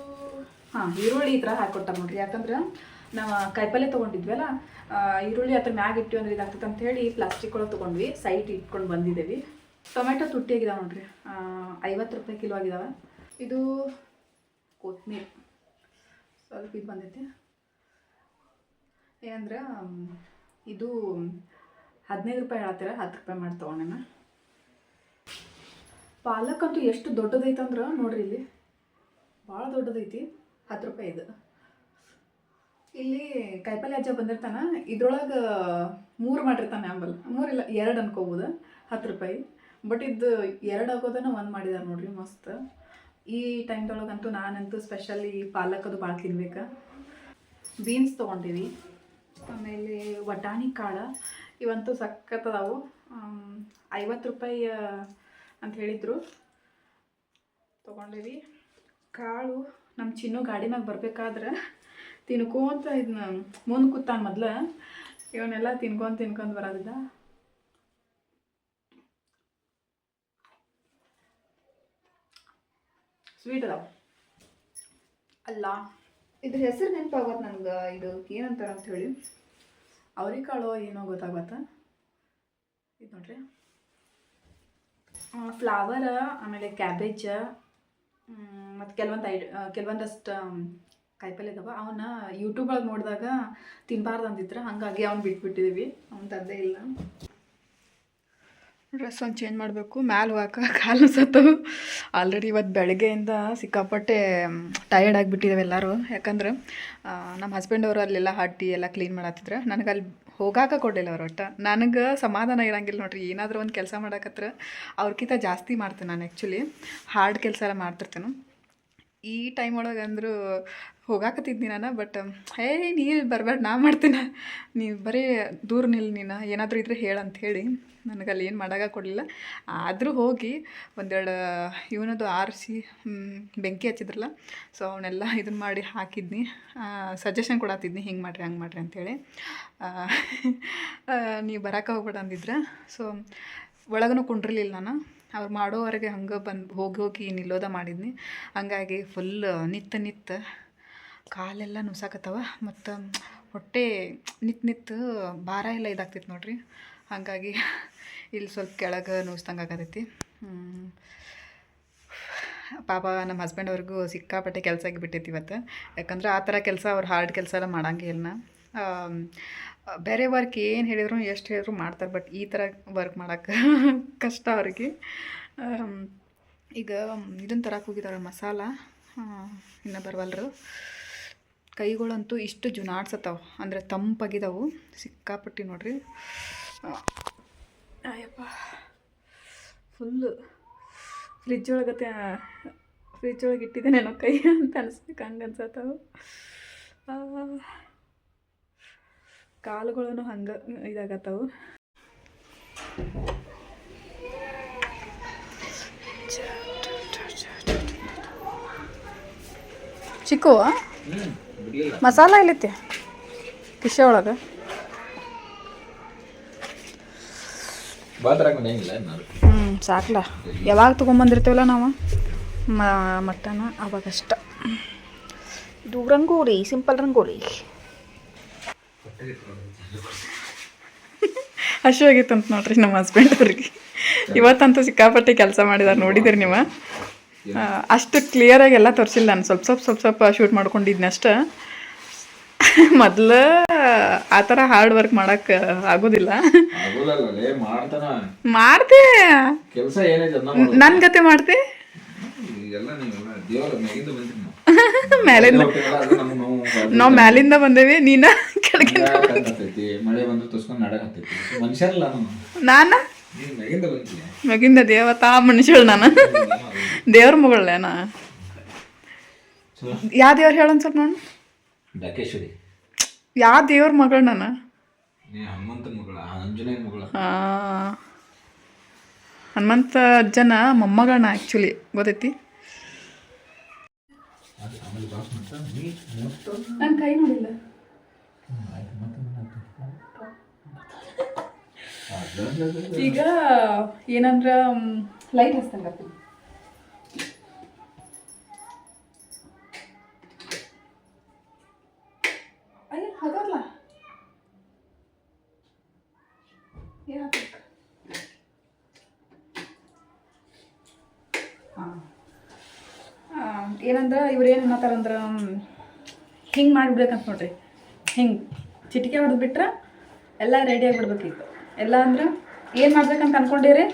ಹಾಂ, ಈರುಳ್ಳಿ ಈ ಥರ ಹಾಕ್ಕೊಟ್ಟಾರ ನೋಡ್ರಿ. ಯಾಕಂದ್ರೆ ನಾವು ಕಾಯಿಪಲ್ಲೆ ತೊಗೊಂಡಿದ್ವಲ್ಲ ಈರುಳ್ಳಿ ಅದ್ರ ಮ್ಯಾಗ ಇಟ್ಟು ಅಂದ್ರೆ ಇದಾಗ್ತದೆ ಅಂತ ಹೇಳಿ ಪ್ಲಾಸ್ಟಿಕ್ ಒಳಗೆ ತೊಗೊಂಡ್ವಿ. ಸೈಟ್ ಇಟ್ಕೊಂಡು ಬಂದಿದ್ದೀವಿ ಟೊಮೆಟೊ ತುಟ್ಟಿ ಆಗಿದಾವೆ ನೋಡ್ರಿ ಐವತ್ತು ರೂಪಾಯಿ ಕಿಲೋ ಆಗಿದಾವೆ. ಇದು ಕೊತ್ತಂಬರಿ ಸ್ವಲ್ಪ ಇದು ಬಂದೈತಿ. ಏನಂದ್ರೆ ಇದು ಹದಿನೈದು ರೂಪಾಯಿ ಹೇಳತ್ತೀರ ಹತ್ತು ರೂಪಾಯಿ ಮಾಡಿ ತೊಗೊಂಡೆನ. ಪಾಲಕ್ ಅಂತೂ ಎಷ್ಟು ದೊಡ್ಡದೈತೆ ಅಂದ್ರೆ ನೋಡ್ರಿ ಇಲ್ಲಿ. ಭಾಳ ದೊಡ್ಡದೈತಿ. ಹತ್ತು ರೂಪಾಯಿ ಇದು. ಇಲ್ಲಿ ಕಾಯಿಪಲ್ಲೆ ಅಜ್ಜ ಬಂದಿರ್ತಾನೆ, ಇದ್ರೊಳಗೆ ಮೂರು ಮಾಡಿರ್ತಾನೆ ಆಂಬಲ್ ಮೂರಿಲ್ಲ ಎರಡು ಅನ್ಕೋಬೋದು, ಹತ್ತು ರೂಪಾಯಿ. ಬಟ್ ಇದು ಎರಡು ಆಗೋದನ್ನ ಒಂದು ಮಾಡಿದಾರೆ ನೋಡ್ರಿ ಮಸ್ತ್. ಈ ಟೈಮ್ದೊಳಗಂತೂ ನಾನಂತೂ ಸ್ಪೆಷಲಿ ಪಾಲಕ್ ಅದು ಭಾಳ ತಿನ್ಬೇಕು. ಬೀನ್ಸ್ ತೊಗೊಂಡಿವಿ. ಆಮೇಲೆ ವಟಾಣಿ ಕಾಳು, ಇವಂತೂ ಸಖತ್ತದಾವು ಐವತ್ತು ರೂಪಾಯಿ ಅಂತ ಹೇಳಿದರು. ತೊಗೊಂಡಿವಿ. ಕಾಳು ನಮ್ಮ ಚಿನ್ನು ಗಾಡಿ ಮ್ಯಾಗ ಬರ್ಬೇಕಾದ್ರೆ ತಿನ್ಕೋತ ಇದನ್ನ ಮುಂದೆ ಕೂತಾನ ಮೊದ್ಲು. ಇವನ್ನೆಲ್ಲ ತಿನ್ಕೊಂಡು ತಿನ್ಕೊಂಡು ಬರೋದಿದ್ದ ಸ್ವೀಟ್ ಅದಾವ. ಅಲ್ಲ. ಇದ್ರ ಹೆಸರು ನೆನಪಾಗತ್ತೆ ನನಗೆ ಇದು ಏನಂತಾರೆ ಅಂತ ಹೇಳಿ. ಅವ್ರಿಕಾಳು ಏನೋ ಗೊತ್ತಾಗತ್ತ? ಇದು ನೋಡ್ರಿ. ಫ್ಲವರ್ ಆಮೇಲೆ ಕ್ಯಾಬೇಜ್ ಮತ್ತು ಕೆಲವೊಂದು ಐ ಕೆಲವೊಂದಷ್ಟು ಕಾಯಿಪಲ್ಲೆ ಇದಾವೆ ಅವನ್ನ ಯೂಟ್ಯೂಬ್ ಒಳಗೆ ನೋಡಿದಾಗ ತಿನ್ನಬಾರ್ದು ಅಂದಿದ್ರೆ ಹಾಗಾಗಿ ಅವ್ನು ಬಿಟ್ಬಿಟ್ಟಿದ್ದೀವಿ ಅವ್ನು ತಂದೆ ಇಲ್ಲ. ಡ್ರೆಸ್ ಒಂದು ಚೇಂಜ್ ಮಾಡಬೇಕು. ಮ್ಯಾಲೆ ಹೋಗಕ್ಕೆ ಕಾಲು ಸತ್ತು ಆಲ್ರೆಡಿ ಇವತ್ತು ಬೆಳಗ್ಗೆಯಿಂದ ಸಿಕ್ಕಾಪಟ್ಟೆ ಟಯರ್ಡ್ ಆಗಿಬಿಟ್ಟಿದ್ದೇವೆ ಎಲ್ಲರೂ. ಯಾಕಂದ್ರೆ ನಮ್ಮ ಹಸ್ಬೆಂಡ್ ಅವರು ಅಲ್ಲೆಲ್ಲ ಹಟ್ಟಿ ಎಲ್ಲ ಕ್ಲೀನ್ ಮಾಡತ್ತಿದ್ರು ನನಗೆ ಅಲ್ಲಿ ಹೋಗಾಕ ಕೊಡಲಿಲ್ಲ ಅವ್ರು ಒಟ್ಟು. ನನಗೆ ಸಮಾಧಾನ ಇರಂಗಿಲ್ಲ ನೋಡ್ರಿ, ಏನಾದರೂ ಒಂದು ಕೆಲಸ ಮಾಡಕತ್ರ ಅವ್ರಕ್ಕಿಂತ ಜಾಸ್ತಿ ಮಾಡ್ತೇನೆ ನಾನು ಆ್ಯಕ್ಚುಲಿ ಹಾರ್ಡ್ ಕೆಲಸ ಎಲ್ಲ ಮಾಡ್ತಿರ್ತೇನೆ. ಈ ಟೈಮ್ ಒಳಗೆ ಅಂದರೂ ಹೋಗಾಕತ್ತಿದ್ನಿ ನಾನು ಬಟ್ ಹೇ ನೀ ಬರಬೇಡ, ನಾ ಮಾಡ್ತೀನಿ. ನೀವು ಬರೀ ದೂರ ನಿಲ್ ನೀನು, ಏನಾದರೂ ಇದ್ರೆ ಹೇಳು ಹೇಳಿ. ನನಗೆ ಅಲ್ಲಿ ಏನು ಮಾಡಾಗ ಕೊಡಲಿಲ್ಲ. ಆದರೂ ಹೋಗಿ ಒಂದೆರಡು ಇವನದು ಆರಿಸಿ ಬೆಂಕಿ ಹಚ್ಚಿದ್ರಲ್ಲ ಸೊ ಅವನ್ನೆಲ್ಲ ಇದನ್ನ ಮಾಡಿ ಹಾಕಿದ್ನಿ. ಸಜೆಷನ್ ಕೊಡತ್ತಿದ್ನಿ ಹಿಂಗೆ ಮಾಡಿರಿ, ಹಂಗೆ ಮಾಡಿರಿ ಅಂಥೇಳಿ ನೀವು ಬರೋಕೆ ಹೋಗ್ಬೇಡ ಅಂದಿದ್ರೆ ಸೊ ಒಳಗೂ ಕುಂಡ್ರಲಿಲ್ಲ ನಾನು. ಅವ್ರು ಮಾಡೋವರೆಗೆ ಹಂಗೆ ಬಂದು ಹೋಗಿ ಹೋಗಿ ನಿಲ್ಲೋದ ಮಾಡಿದ್ನಿ. ಹಂಗಾಗಿ ಫುಲ್ ನಿತ್ತ ನಿತ್ತ ಕಾಲೆಲ್ಲ ನುಸಾಕತ್ತವ. ಮತ್ತು ಹೊಟ್ಟೆ ನಿತ್ ನಿತ್ತು ಭಾರ ಎಲ್ಲ ಇದಾಗ್ತಿತ್ತು ನೋಡ್ರಿ. ಹಾಗಾಗಿ ಇಲ್ಲಿ ಸ್ವಲ್ಪ ಕೆಳಗೆ ನುಸ್ದಂಗೆ ಆಗತೈತಿ. ಪಾಪ ನಮ್ಮ ಹಸ್ಬೆಂಡ್ ಅವ್ರಿಗೂ ಸಿಕ್ಕಾಪಟ್ಟೆ ಕೆಲಸ ಆಗಿಬಿಟ್ಟೈತಿ ಇವತ್ತು. ಯಾಕಂದ್ರೆ ಆ ಥರ ಕೆಲಸ ಅವ್ರು ಹಾರ್ಡ್ ಕೆಲಸ ಎಲ್ಲ ಆಮ್, ಬೇರೆ ವರ್ಕ್ ಏನು ಹೇಳಿದ್ರು ಎಷ್ಟು ಹೇಳಿದ್ರು ಮಾಡ್ತಾರೆ ಬಟ್ ಈ ಥರ ವರ್ಕ್ ಮಾಡೋಕ್ಕೆ ಕಷ್ಟ ಅವ್ರಿಗೆ. ಈಗ ಇದನ್ನು ತರಕ್ಕೆ ಹೋಗಿದ್ದಾರೆ ಮಸಾಲ. ಇನ್ನೂ ಬರವಲ್ರು. ಕೈಗಳಂತೂ ಇಷ್ಟು ಜುನಾಡ್ಸತ್ತಾವ, ಅಂದರೆ ತಂಪಾಗಿದ್ದಾವು ಸಿಕ್ಕಾಪಟ್ಟಿ ನೋಡ್ರಿ. ಅಯ್ಯಪ್ಪ ಫುಲ್ಲು ಫ್ರಿಜ್ ಒಳಗತ್ತೆ ಫ್ರಿಜ್ ಒಳಗೆ ಇಟ್ಟಿದ್ದೇನೇನೋ ಕೈ ಅಂತ ಅನಿಸ್ಬೇಕು ಹಂಗೆ ಅನ್ಸತ್ತವು. ಕಾಲುಗಳನ್ನು ಹಂಗೆ ಇದಾಗತ್ತವು. ಚಿಕ್ಕು ಮಸಾಲ ಎಲ್ಲೈತಿ ಕಿಶೆ ಒಳಗೆ? ಹ್ಞೂ ಸಾಕಲ್ಲ ಯಾವಾಗ ತೊಗೊಂಬಂದಿರ್ತೀವಲ್ಲ ನಾವು? ಮಟನ ಅವಾಗಷ್ಟ. ಇದು ರಂಗೋಲಿ ಸಿಂಪಲ್ ರಂಗೋಲಿ. ಹಸು ಅಂತ ನೋಡ್ರಿ ನಮ್ಮ ಹಸ್ಬೆಂಡ್ ಅವ್ರಿಗೆ. ಇವತ್ತಂತೂ ಸಿಕ್ಕಾಪಟ್ಟೆ ಕೆಲಸ ಮಾಡಿದಾರೆ ನೋಡಿದಿರಿ ನೀವು. ಅಷ್ಟು ಕ್ಲಿಯರಾಗಿ ಎಲ್ಲ ತೋರಿಸಿಲ್ಲ ನಾನು. ಸ್ವಲ್ಪ ಸ್ವಲ್ಪ ಸ್ವಲ್ಪ ಸ್ವಲ್ಪ ಶೂಟ್ ಮಾಡ್ಕೊಂಡಿದ್ನಷ್ಟ ಅಷ್ಟೇ. ಮೊದಲು ಆ ಥರ ಹಾರ್ಡ್ ವರ್ಕ್ ಮಾಡಕ್ಕೆ ಆಗೋದಿಲ್ಲ. ಮಾಡ್ತೆ ನನ್ನ ಗತೆ ಮಾಡ್ತೆ ಬಂದ್ರಿ ನಾವು ಮ್ಯಾಲಿಂದ ಬಂದೇವಿ ನೀನ ಕೆಳಗಿಂದ ಮಳೆ ಬಂದು. ತುಸ್ಕೊಂಡು ನಡಕ್ ಹತ್ತೈತಿ. ಮನುಷ್ಯರಲ್ಲ ನಾನು. ಮಗಿಂದ ದೇವತಾ ಮನುಷ್ಯಳು ನಾನು. ದೇವ್ರ ಮಗಳೇನ ಯಾವ ದೇವ್ರ ಹೇಳೋನ್ ಸ್ವಲ್ಪ ನಾನು ಡಕೇಶ್ವರಿ. ಯಾವ ದೇವ್ರ ಮಗಳು ನಾನು? ಹನುಮಂತನ ಮಗಳ ಆಂಜನೇಯನ ಮಗಳ. ಆ, ಹನುಮಂತ ಅಜ್ಜನ ಮೊಮ್ಮಗಳನ್ನ ಆ್ಯಕ್ಚುಲಿ ಗೊತ್ತೈತಿ? ಆಮೇಲೆ ಬಾಸ್ ಮಾಡ್ತಾ ನೀ ಮತ್ತು ನನ್ನ ಕೈ ನೋಡಿಲ್ಲ. ಆಯ್ತು ಮತ್ತೆ ಈಗ ಏನಂದ್ರೆ ಲೈಟ್ ಹಚ್ತಂಗತ್ತಿ ಅಯ್ಯ ಹಗರ್ಲ ಏನ್ ಹಾಕ್ಬೇಕು? ಆ. ಆ, ಏನಂದ್ರ ಇವ್ರು ಏನು ಮಾತಾರಂದ್ರೆ ಹಿಂಗೆ ಮಾಡಿಬಿಡ್ಬೇಕಂತ ನೋಡ್ರಿ. ಹಿಂಗೆ ಚಿಟಿಕೆ ಹೊಡೆದು ಬಿಟ್ರೆ ಎಲ್ಲ ರೆಡಿ ಬಿಡ್ಬೇಕಿತ್ತು ಎಲ್ಲ ಅಂದ್ರೆ ಏನು ಮಾಡ್ಬೇಕಂತ ಅನ್ಕೊಂಡಿರಿ?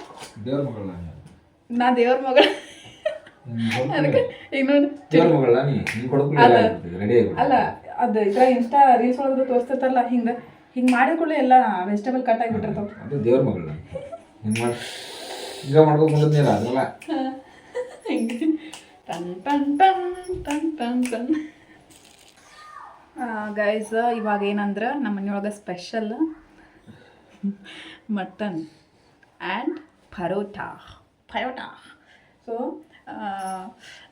ದೇವ್ರ ಮಗಳ ನಾ ದೇವ್ರ ಮಗಳ. ಅದಕ್ಕೆ ಈಗ ನೋಡಿ ಅಲ್ಲ. ಅದು ಇದ್ರ ಇನ್ಸ್ಟಾ ರೀಲ್ಸ್ ಒಳಗೆ ತೋರಿಸ್ತಿರ್ತಾರಲ್ಲ ಹಿಂಗೆ ಹಿಂಗೆ ಮಾಡಿದ ಕೂಡಲೇ ಎಲ್ಲ ವೆಜಿಟೇಬಲ್ ಕಟ್ ಆಗಿಬಿಟ್ಟಿರ್ತಾವ. ಅದು ದೇವ್ರ ಮಗಳ ಹಿಂಗೆ ಮಾಡಿ ಮಾಡ್ಕೊಂಡು ಹಿಂಗೆ. ಗೈಸ್ ಇವಾಗ ಏನಂದ್ರೆ ನಮ್ಮ ಮನೆಯೊಳಗೆ special mutton and parotta. Parotta. So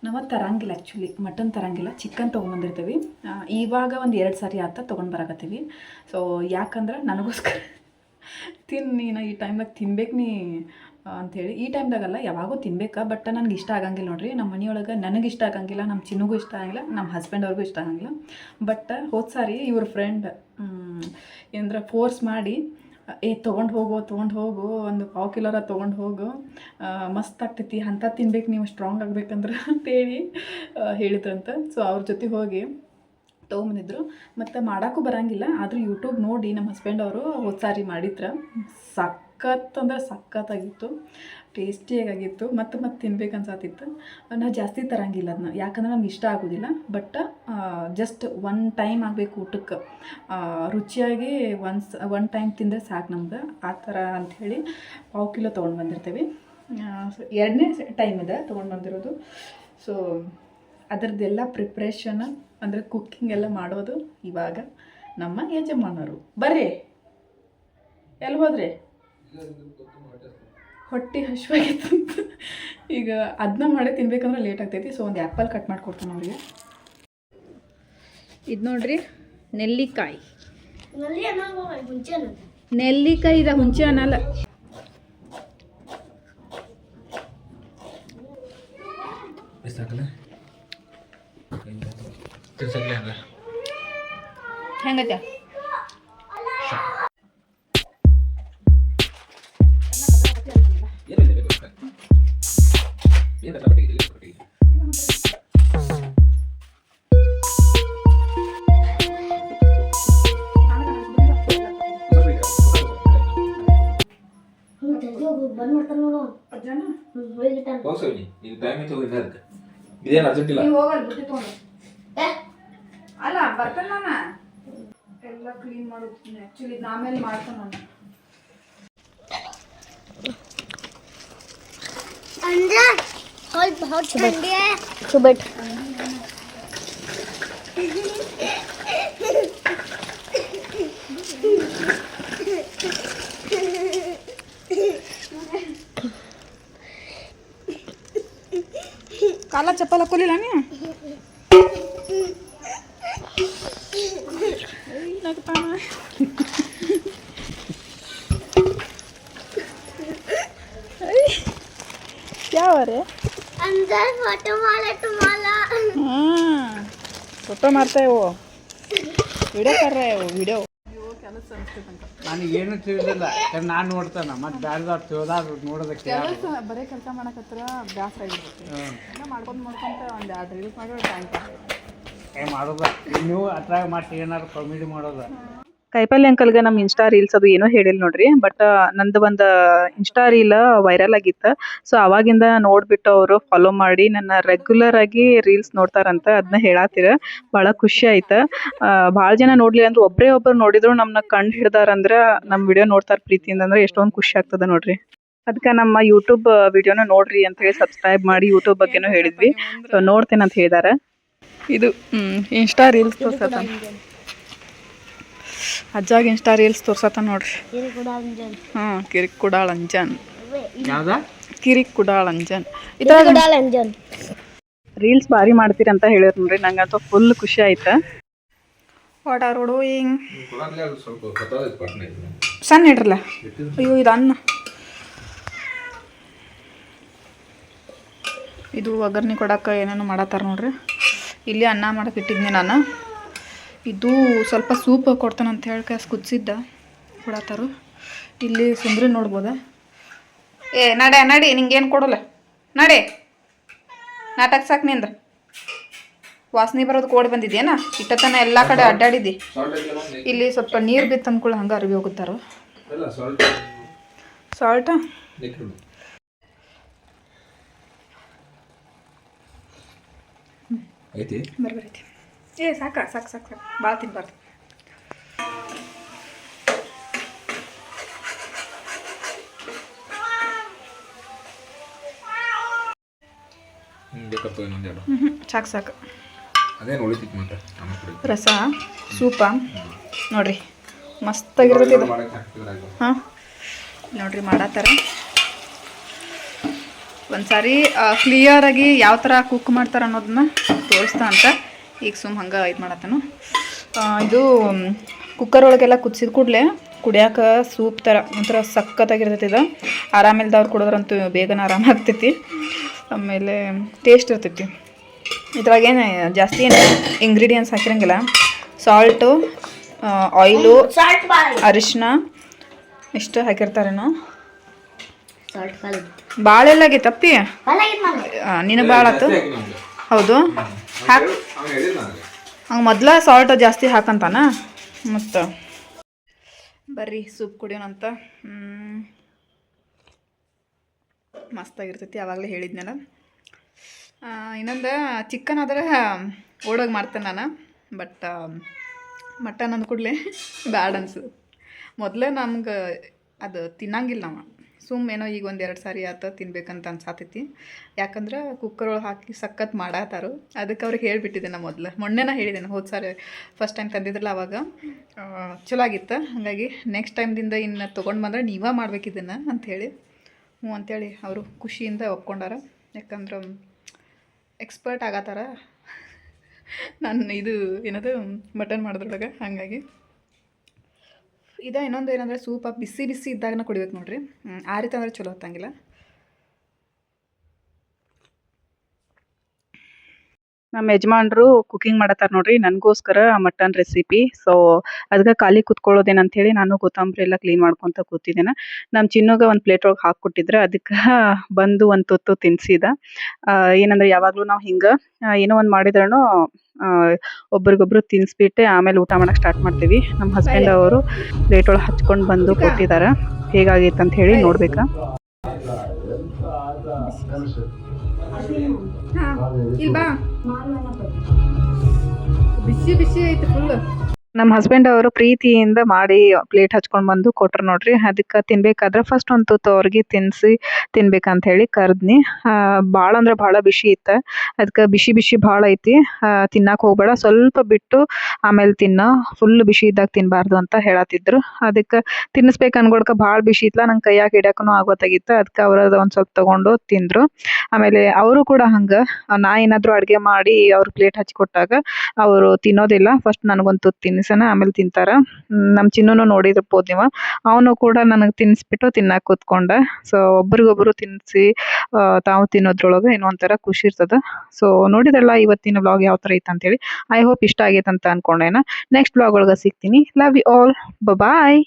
ನಾವು ತರಂಗಿಲ್ಲ ಆ್ಯಕ್ಚುಲಿ ಮಟನ್ ತರಂಗಿಲ್ಲ ಚಿಕನ್ ತೊಗೊಂಬಂದಿರ್ತೀವಿ. ಇವಾಗ ಒಂದು ಎರಡು ಸಾರಿ ಆತ ತೊಗೊಂಡು ಬರಕತ್ತೀವಿ. ಸೊ ಯಾಕಂದ್ರೆ ನನಗೋಸ್ಕರ ತಿನ್ ನೀನು ಈ ಟೈಮ್ದಾಗ ತಿನ್ಬೇಕು ನೀ ಅಂಥೇಳಿ ಈ ಟೈಮ್ದಾಗಲ್ಲ ಯಾವಾಗೂ ತಿನ್ಬೇಕಾ ಬಟ್ ನನಗೆ ಇಷ್ಟ ಆಗಂಗಿಲ್ಲ ನೋಡ್ರಿ. ನಮ್ಮ ಮನೆಯೊಳಗೆ ನನಗೆ ಇಷ್ಟ ಆಗಂಗಿಲ್ಲ ನಮ್ಮ ಚಿನ್ನಗೂ ಇಷ್ಟ ಆಗಿಲ್ಲ ನಮ್ಮ ಹಸ್ಬೆಂಡ್ ಅವ್ರಿಗೂ ಇಷ್ಟ ಆಗಂಗಿಲ್ಲ. ಬಟ್ ಹೋದ ಸಾರಿ ಇವ್ರ ಫ್ರೆಂಡ್ ಏನಂದ್ರೆ ಫೋರ್ಸ್ ಮಾಡಿ, ಏ, ತೊಗೊಂಡು ಹೋಗು ತೊಗೊಂಡು ಹೋಗು, ಒಂದು ಪಾವು ಕಿಲೋರ ತೊಗೊಂಡು ಹೋಗು ಮಸ್ತ್ ಆಗ್ತೈತಿ ಅಂಥ ತಿನ್ಬೇಕು ನೀವು ಸ್ಟ್ರಾಂಗ್ ಆಗ್ಬೇಕಂದ್ರೆ, ಅಂತೇಳಿ ಹೇಳಿದ್ರಂತ. ಸೊ ಅವ್ರ ಜೊತೆ ಹೋಗಿ ತೊಗೊಂಬಂದಿದ್ರು. ಮತ್ತು ಮಾಡೋಕ್ಕೂ ಬರೋಂಗಿಲ್ಲ. ಆದರೂ ಯೂಟ್ಯೂಬ್ ನೋಡಿ ನಮ್ಮ ಹಸ್ಬೆಂಡ್ ಅವರು ಹೋದ ಸಾರಿ ಮಾಡಿದ್ರು. ಸಖತ್ ಅಂದ್ರೆ ಸಖತ್ತಾಗಿತ್ತು. ಟೇಸ್ಟಿಯಾಗಿತ್ತು ಮತ್ತು ಮತ್ತೆ ತಿನ್ಬೇಕು ಅನ್ಸತ್ತಿತ್ತು ನಾ ಜಾಸ್ತಿ ತರಂಗಿಲ್ಲ ಅದನ್ನ ಯಾಕಂದ್ರೆ ನಮ್ಗೆ ಇಷ್ಟ ಆಗೋದಿಲ್ಲ. ಬಟ್ ಜಸ್ಟ್ ಒನ್ ಟೈಮ್ ಆಗಬೇಕು ಊಟಕ್ಕೆ. ರುಚಿಯಾಗಿ ಒನ್ಸ್ ಒನ್ ಟೈಮ್ ತಿಂದರೆ ಸಾಕು ನಮ್ಗೆ ಆ ಥರ ಅಂಥೇಳಿ ಪಾವು ಕಿಲೋ ತೊಗೊಂಡು ಬಂದಿರ್ತೀವಿ. ಸೊ ಎರಡನೇ ಟೈಮ್ ಇದೆ ತೊಗೊಂಡು ಬಂದಿರೋದು. ಸೊ ಅದರದ್ದೆಲ್ಲ ಪ್ರಿಪ್ರೇಷನ್ ಅಂದರೆ ಕುಕ್ಕಿಂಗ್ ಎಲ್ಲ ಮಾಡೋದು ಇವಾಗ ನಮ್ಮ ಯಜಮಾನರು. ಬರ್ರಿ. ಎಲ್ಲಿ ಹೋದ್ರಿ? ಹೊಟ್ಟೆ ಹಶ್ವಾಗಿತ್ತಂತ ಈಗ ಅದನ್ನ ಮಾಡೇ ತಿನ್ಬೇಕಂದ್ರೆ ಲೇಟ್ ಆಗ್ತೈತಿ ಸೊ ಒಂದು ಆ್ಯಪಲ್ ಕಟ್ ಮಾಡಿಕೊಡ್ತೀನಿ ಅವ್ರಿಗೆ. ಇದು ನೋಡ್ರಿ, ನೆಲ್ಲಿಕಾಯಿ. ನೆಲ್ಲಿಕಾಯಿ ಇದೆ ಹುಂಚೆ ಅನ್ನಲ್ಲ. ಬಿಸಾಕಲ್ಲ ನೋಡು ಹ್ಞೂ ಹೆಂಗತ್ತೆ ಹೋಗ್ಸೋನಿ ಈಗ ಟೈಮ್ ಐತೆ ಹೋಗಿ ಅದಕ್ಕೆ. ಇದೇನು ಅರ್ಜೆಂಟ್ ಇಲ್ಲ? ಹೋಗಲ್ಲ ಬಿಟ್ಟು ತೊಗೊಂಡು. ಅಲ್ಲ ಬರ್ತಾನೆ ನಾನು ಎಲ್ಲ ಕ್ಲೀನ್ ಮಾಡೋದು ಆ್ಯಕ್ಚುಲಿ ಆಮೇಲೆ ಮಾಡ್ತಾನೆ ನಾನು ಅಂದ್ರೆ ಸ್ವಲ್ಪ ಹೊತ್ತು ಬಂದೆ ಸುಬಟ್. ಕಾಲ ಚಪ್ಪಲ್ ಹಾಕೋಲಿಲ್ಲ ನೀ ಯಾವ ರೀ ಫೋಟೋ ಮಾಡ್ತಾ ಇವು. ವಿಡಿಯೋ ಕರ್ರೆ ಇವು ವಿಡಿಯೋ ಕೆಲಸ ನಾನು ಏನು ತಿಳಿದಿಲ್ಲ ಯಾಕಂದ್ರೆ ನಾನು ನೋಡ್ತಾನ ಮತ್ತೆ ಬ್ಯಾರ್ದವ್ರು ತಿಳಿದಾದ್ರು ನೋಡೋದಕ್ಕೆ ಕೆಲಸ ಬರೀ ಕೆಲಸ ಮಾಡಕತ್ರ ಬೇಸರ ಆಗಿರ್ತೈತಿ ಮಾಡ್ಕೊಂಡು ಮಾಡ್ಕೊಂತ ಮಾಡ್ಕೊಂತ ಒಂದು ಎರಡು ರೀಲ್ಸ್ ಮಾಡಿ ಟೈಮ್ ಏ, ಮಾಡೋದ. ನೀವು ನಮ್ ನಮ್ಮ ಇನ್ಸ್ಟಾ ರೀಲ್ಸ್ ಅದು ಏನೋ ಹೇಳಿಲ್ಲ ನೋಡ್ರಿ ಬಟ್ ನಂದು ಒಂದು ಇನ್ಸ್ಟಾ ರೀಲ್ ವೈರಲ್ ಆಗಿತ್ತು. ಸೊ ಅವಾಗಿಂದ ನೋಡ್ಬಿಟ್ಟು ಅವರು ಫಾಲೋ ಮಾಡಿ, ನನ್ನ ರೆಗ್ಯುಲರ್ ಆಗಿ ರೀಲ್ಸ್ ನೋಡ್ತಾರಂತ ಅದನ್ನ ಹೇಳತ್ತೀರ ಭಾಳ ಖುಷಿ ಆಯ್ತು. ಭಾಳ ಜನ ನೋಡ್ಲಿ ಅಂದ್ರೆ ಒಬ್ಬರೇ ಒಬ್ಬರು ನೋಡಿದ್ರು ನಮ್ಮನ್ನ ಕಂಡು ಹಿಡ್ದಾರಂದ್ರೆ ನಮ್ಮ ವಿಡಿಯೋ ನೋಡ್ತಾರ ಪ್ರೀತಿಯಿಂದ ಅಂದ್ರೆ ಎಷ್ಟೊಂದು ಖುಷಿ ಆಗ್ತದ ನೋಡ್ರಿ. ಅದಕ್ಕೆ ನಮ್ಮ ಯೂಟ್ಯೂಬ್ ವಿಡಿಯೋನ ನೋಡ್ರಿ ಅಂತ ಹೇಳಿ ಸಬ್ಸ್ಕ್ರೈಬ್ ಮಾಡಿ ಯೂಟ್ಯೂಬ್ ಬಗ್ಗೆನೂ ಹೇಳಿದ್ವಿ. ಸೊ ನೋಡ್ತೇನೆ ಅಂತ ಹೇಳಿದಾರೆ. ಇದು ಇನ್ಸ್ಟಾ ರೀಲ್ಸ್ ತೋರ್ಸತ್ತ. ಅಜ್ಜಾಗ ಇನ್ಸ್ಟಾ ರೀಲ್ಸ್ ತೋರ್ಸತ್ತ ನೋಡ್ರಿ. ಹಾ ಕಿರಿಕ್ ಕುಡಾಳ್ ಅಂಜನ್ ಯಾವ್ದ? ಕಿರಿಕ್ ಕುಡಾಳ್ ಅಂಜನ್ ರೀಲ್ಸ್ ಭಾರಿ ಮಾಡ್ತೀರಿ ಅಂತ ಹೇಳಿರ್ ನೋಡ್ರಿ ನಂಗಂತೂ ಫುಲ್ ಖುಷಿ ಆಯ್ತ. What are doing? ಸಣ್ಣ ಇಡ್ರಲ್ಲ? ಅಯ್ಯೋ ಇದು ಅನ್ನ. ಇದು ಒಗ್ಗರ್ಣೆ ಕೊಡಕ್ಕೆ ಏನೇನೋ ಮಾಡತ್ತಾರ ನೋಡ್ರಿ. ಇಲ್ಲಿ ಅನ್ನ ಮಾಡಕ್ಕೆ ಇಟ್ಟಿದ್ನಿ ನಾನು. ಇದು ಸ್ವಲ್ಪ ಸೂಪ್ ಕೊಡ್ತಾನೆ ಅಂತ ಹೇಳಿ ಕಾಸು ಕುದಿಸಿದ್ದ ಕೊಡತ್ತಾರು ಇಲ್ಲಿ ಸುಂದ್ರಿ ನೋಡ್ಬೋದ? ಏ ನಡೆ ನಡಿ ನಿಂಗೇನು ಕೊಡಲ್ಲ. ನಡೆ. ನಾಟಕ ಸಾಕು ನಿಂದ ವಾಸನೆ ಬರೋದು ಕೋಡಿ ಬಂದಿದ್ಯೇನಾ? ಇಟ್ಟತನ ಎಲ್ಲ ಕಡೆ ಅಡ್ಡಾಡಿದ್ದಿ. ಇಲ್ಲಿ ಸ್ವಲ್ಪ ನೀರು ಬಿತ್ತು ಅಂದ್ಕೊಳ್ಳೋ ಹಂಗೆ ಅರಿವಿ ಹೋಗುತ್ತಾರು. ಸಾಲ್ಟ್ ಸಾಲ್ಟ ಲಿಕ್ವಿಡ್ ಐತಿ ಬರ್ಬರೈತಿ. ಏ ಸಾಕ ಸಾಕು ಸಾಕು ಸಾಕು. ಭಾಳ ತಿನ್ಬಾರ್ದು. ಹ್ಞೂ ಬೇಕಪ್ಪ ಇನ್ನೊಂದು ಎರಡು. ಹ್ಞೂ ಸಾಕು ಸಾಕು. ಅದೇನು ಉಳಿತಿತ್ತು ಮತ್ತೆ ರಸ ಸೂಪ. ನೋಡ್ರಿ ಮಸ್ತಾಗಿರ್ತೈತಿ ಹಾಂ. ನೋಡ್ರಿ ಮಾಡತ್ತಾರ. ಒಂದು ಸಾರಿ ಕ್ಲಿಯರಾಗಿ ಯಾವ ಥರ ಕುಕ್ ಮಾಡ್ತಾರೆ ಅನ್ನೋದನ್ನ ತೋರಿಸ್ತಾ ಅಂತ. ಈಗ ಸುಮ್ಮ ಹಂಗೆ ಇದು ಮಾಡತ್ತಾನು. ಇದು ಕುಕ್ಕರ್ ಒಳಗೆಲ್ಲ ಕುದಿಸಿದ ಕೂಡಲೇ ಕುಡಿಯಾಕ ಸೂಪ್ ಥರ ಒಂಥರ ಸಖತ್ತಾಗಿರ್ತೈತಿ ಇದು. ಆರಾಮಿಲ್ದವ್ರು ಕುಡಿದ್ರಂತೂ ಬೇಗನೆ ಆರಾಮಾಗ್ತೈತಿ ಆಮೇಲೆ ಟೇಸ್ಟ್ ಇರ್ತೈತಿ. ಇದ್ರಾಗೇನು ಜಾಸ್ತಿ ಏನು ಇಂಗ್ರೀಡಿಯೆಂಟ್ಸ್ ಹಾಕಿರಂಗಿಲ್ಲ. ಸಾಲ್ಟು ಆಯಿಲು ಅರಿಶಿನ ಇಷ್ಟು ಹಾಕಿರ್ತಾರೇನೋ. ಸಾಲ್ಟ್ ಭಾಳ ಭಾಳ ಎಲ್ಲ ಆಗೈತೆ ಅಪ್ಪಿ? ನಿನಗೆ ಭಾಳ ಆತು? ಹೌದು? ಹಾಕ್ ಹಂಗೆ ಮೊದ್ಲ ಸಾಲ್ಟ್ ಜಾಸ್ತಿ ಹಾಕಂತಾನ? ಮತ್ತು ಬರ್ರಿ ಸೂಪ್ ಕುಡಿಯೋಣಂತ. ಮಸ್ತಾಗಿರ್ತೈತಿ ಆವಾಗಲೇ ಹೇಳಿದ್ನಲ್ಲ. ಇನ್ನೊಂದು ಚಿಕನ್ ಆದ್ರೆ ಓಡೋಗಿ ಮಾಡ್ತೇನೆ ನಾನು ಬಟ್ ಮಟನ್ ಅಂದ ಕೂಡಲೇ ಬ್ಯಾಡ್ ಅನ್ಸು ಮೊದಲೇ ನಮ್ಗೆ ಅದು ತಿನ್ನಂಗಿಲ್ಲ ನಾವು ಸುಮ್ಮನೇನೋ ಈಗ ಒಂದು ಎರಡು ಸಾರಿ ಆತ ತಿನ್ಬೇಕಂತ ಅನ್ಸಾತೈತಿ. ಯಾಕಂದ್ರೆ ಕುಕ್ಕರ್ ಒಳಗೆ ಹಾಕಿ ಸಖತ್ ಮಾಡಾತಾರು. ಅದಕ್ಕೆ ಅವ್ರಿಗೆ ಹೇಳಿಬಿಟ್ಟಿದ್ದೆ ನಾ ಮೊದಲು. ಮೊನ್ನೆನ ಹೇಳಿದ್ದೇನೆ, ಹೋದ ಸಾರಿ ಫಸ್ಟ್ ಟೈಮ್ ತಂದಿದ್ರಲ್ಲ ಅವಾಗ. ಚಲೋ ಆಗಿತ್ತು. ಹಾಗಾಗಿ ನೆಕ್ಸ್ಟ್ ಟೈಮ್ದಿಂದ ಇನ್ನು ತೊಗೊಂಡು ಬಂದ್ರೆ ನೀವೇ ಮಾಡ್ಬೇಕು ಇದನ್ನು ಅಂಥೇಳಿ ಹ್ಞೂ ಅಂಥೇಳಿ ಅವರು ಖುಷಿಯಿಂದ ಒಪ್ಕೊಂಡಾರ. ಯಾಕಂದ್ರೆ ಎಕ್ಸ್ಪರ್ಟ್ ಆಗತ್ತಾರ ನಾನು ಇದು ಏನದು ಮಟನ್ ಮಾಡೋದ್ರೊಳಗೆ, ಹಾಗಾಗಿ. ಇದ ಇನ್ನೊಂದು ಏನಂದರೆ ಸೂಪ ಬಿಸಿ ಬಿಸಿ ಇದ್ದಾಗನ ಕುಡಿಬೇಕು ನೋಡ್ರಿ. ರೀತಿ ಆರಿತಂದ್ರೆ ಚಲೋ ಹೊತ್ತಂಗಿಲ್ಲ. ನಮ್ಮ ಯಜಮಾನ್ರು ಕುಕಿಂಗ್ ಮಾಡತ್ತಾರ ನೋಡ್ರಿ ನನಗೋಸ್ಕರ ಮಟನ್ ರೆಸಿಪಿ ಸೊ ಅದಕ್ಕೆ ಖಾಲಿ ಅಂತ ಹೇಳಿ ನಾನು ಕೊತ್ತಂಬರಿ ಎಲ್ಲ ಕ್ಲೀನ್ ಮಾಡ್ಕೊಂತ ಕೂತಿದ್ದೇನೆ. ನಮ್ಮ ಚಿನ್ನೋಗ ಒಂದು ಪ್ಲೇಟ್ ಒಳಗೆ ಹಾಕ್ಕೊಟ್ಟಿದ್ರೆ ಅದಕ್ಕೆ ಬಂದು ಒಂದು ತುತ್ತು ತಿನ್ಸಿದ. ಏನಂದ್ರೆ ಯಾವಾಗಲೂ ನಾವು ಹಿಂಗೆ ಏನೋ ಒಂದು ಮಾಡಿದ್ರೂ ಒಬ್ರಿಗೊಬ್ರು ತಿನ್ಸ್ಬಿಟ್ಟೆ ಆಮೇಲೆ ಊಟ ಮಾಡಕ್ಕೆ ಸ್ಟಾರ್ಟ್ ಮಾಡ್ತೀವಿ. ನಮ್ಮ ಹಸ್ಬೆಂಡ್ ಅವರು ಪ್ಲೇಟ್ ಒಳಗೆ ಹಚ್ಕೊಂಡು ಬಂದು ಕೊಟ್ಟಿದ್ದಾರೆ ಹೇಗಾಗೈತೆ ಅಂತ ಹೇಳಿ ನೋಡ್ಬೇಕಾ ಇಲ್ಲ ಬಾ. ಬಿಸಿ ಬಿಸಿ ಐತೆ ಫುಲ್ ನಮ್ಮ ಹಸ್ಬೆಂಡ್ ಅವರು ಪ್ರೀತಿಯಿಂದ ಮಾಡಿ ಪ್ಲೇಟ್ ಹಚ್ಕೊಂಡ್ ಬಂದು ಕೊಟ್ರು ನೋಡ್ರಿ. ಅದಕ್ಕೆ ತಿನ್ಬೇಕಾದ್ರೆ ಫಸ್ಟ್ ಒಂದು ತುತ್ತು ಅವ್ರಿಗೆ ತಿನ್ಸಿ ತಿನ್ಬೇಕಂತ ಹೇಳಿ ಕರ್ದ್ನಿ ಭಾಳ ಅಂದ್ರೆ ಭಾಳ ಬಿಸಿ ಇತ್ತ. ಅದಕ್ಕೆ ಬಿಸಿ ಬಿಸಿ ಭಾಳ ಐತಿ. ತಿನ್ನಕ್ಕೆ ಹೋಗ್ಬೇಡ. ಸ್ವಲ್ಪ ಬಿಟ್ಟು ಆಮೇಲೆ ತಿನ್ನ. ಫುಲ್ ಬಿಸಿ ಇದ್ದಾಗ ತಿನ್ನಬಾರ್ದು ಅಂತ ಹೇಳತ್ತಿದ್ರು. ಅದಕ್ಕೆ ತಿನ್ನಿಸ್ಬೇಕು ಅನ್ಕೊಳ್ಕ ಭಾಳ ಬಿಸಿ ಇತ್ತಲ್ಲ ನಂಗೆ ಕೈಯಾಗ ಹಿಡ್ಯಾಕೂ ಆಗೋತ್ತಾಗಿತ್ತು. ಅದಕ್ಕೆ ಅವ್ರದ್ದು ಒಂದು ಸ್ವಲ್ಪ ತಗೊಂಡು ತಿಂದ್ರು. ಆಮೇಲೆ ಅವರು ಕೂಡ ಹಂಗೆ. ನಾ ಏನಾದರೂ ಅಡುಗೆ ಮಾಡಿ ಅವ್ರ ಪ್ಲೇಟ್ ಹಚ್ಕೊಟ್ಟಾಗ ಅವರು ತಿನ್ನೋದಿಲ್ಲ. ಫಸ್ಟ್ ನನಗೊಂದು ತುತ್ತು ತಿನ್ನಿಸನ ಆಮೇಲೆ ತಿಂತಾರ. ನಮ್ಮ ಚಿನ್ನೂ ನೋಡಿರ್ಬೋದು ನೀವು. ಅವನು ಕೂಡ ನನಗೆ ತಿನ್ನಿಸ್ಬಿಟ್ಟು ತಿನ್ನಕ್ಕೆ ಕೂತ್ಕೊಂಡ. ಸೊ ಒಬ್ರಿಗೊಬ್ರು ತಿನ್ನಿಸಿ ತಾವು ತಿನ್ನೋದ್ರೊಳಗೆ ಏನೋ ಒಂಥರ ಖುಷಿ ಇರ್ತದೆ. ಸೊ ನೋಡಿದ್ರಲ್ಲ ಇವತ್ತಿನ ಬ್ಲಾಗ್ ಯಾವ ಥರ ಇತ್ತು ಅಂತೇಳಿ. ಐ ಹೋಪ್ ಇಷ್ಟ ಆಗೈತೆ ಅಂತ ಅನ್ಕೊಂಡೇನ. ನೆಕ್ಸ್ಟ್ ಬ್ಲಾಗ್ ಒಳಗೆ ಸಿಗ್ತೀನಿ. Love you all bye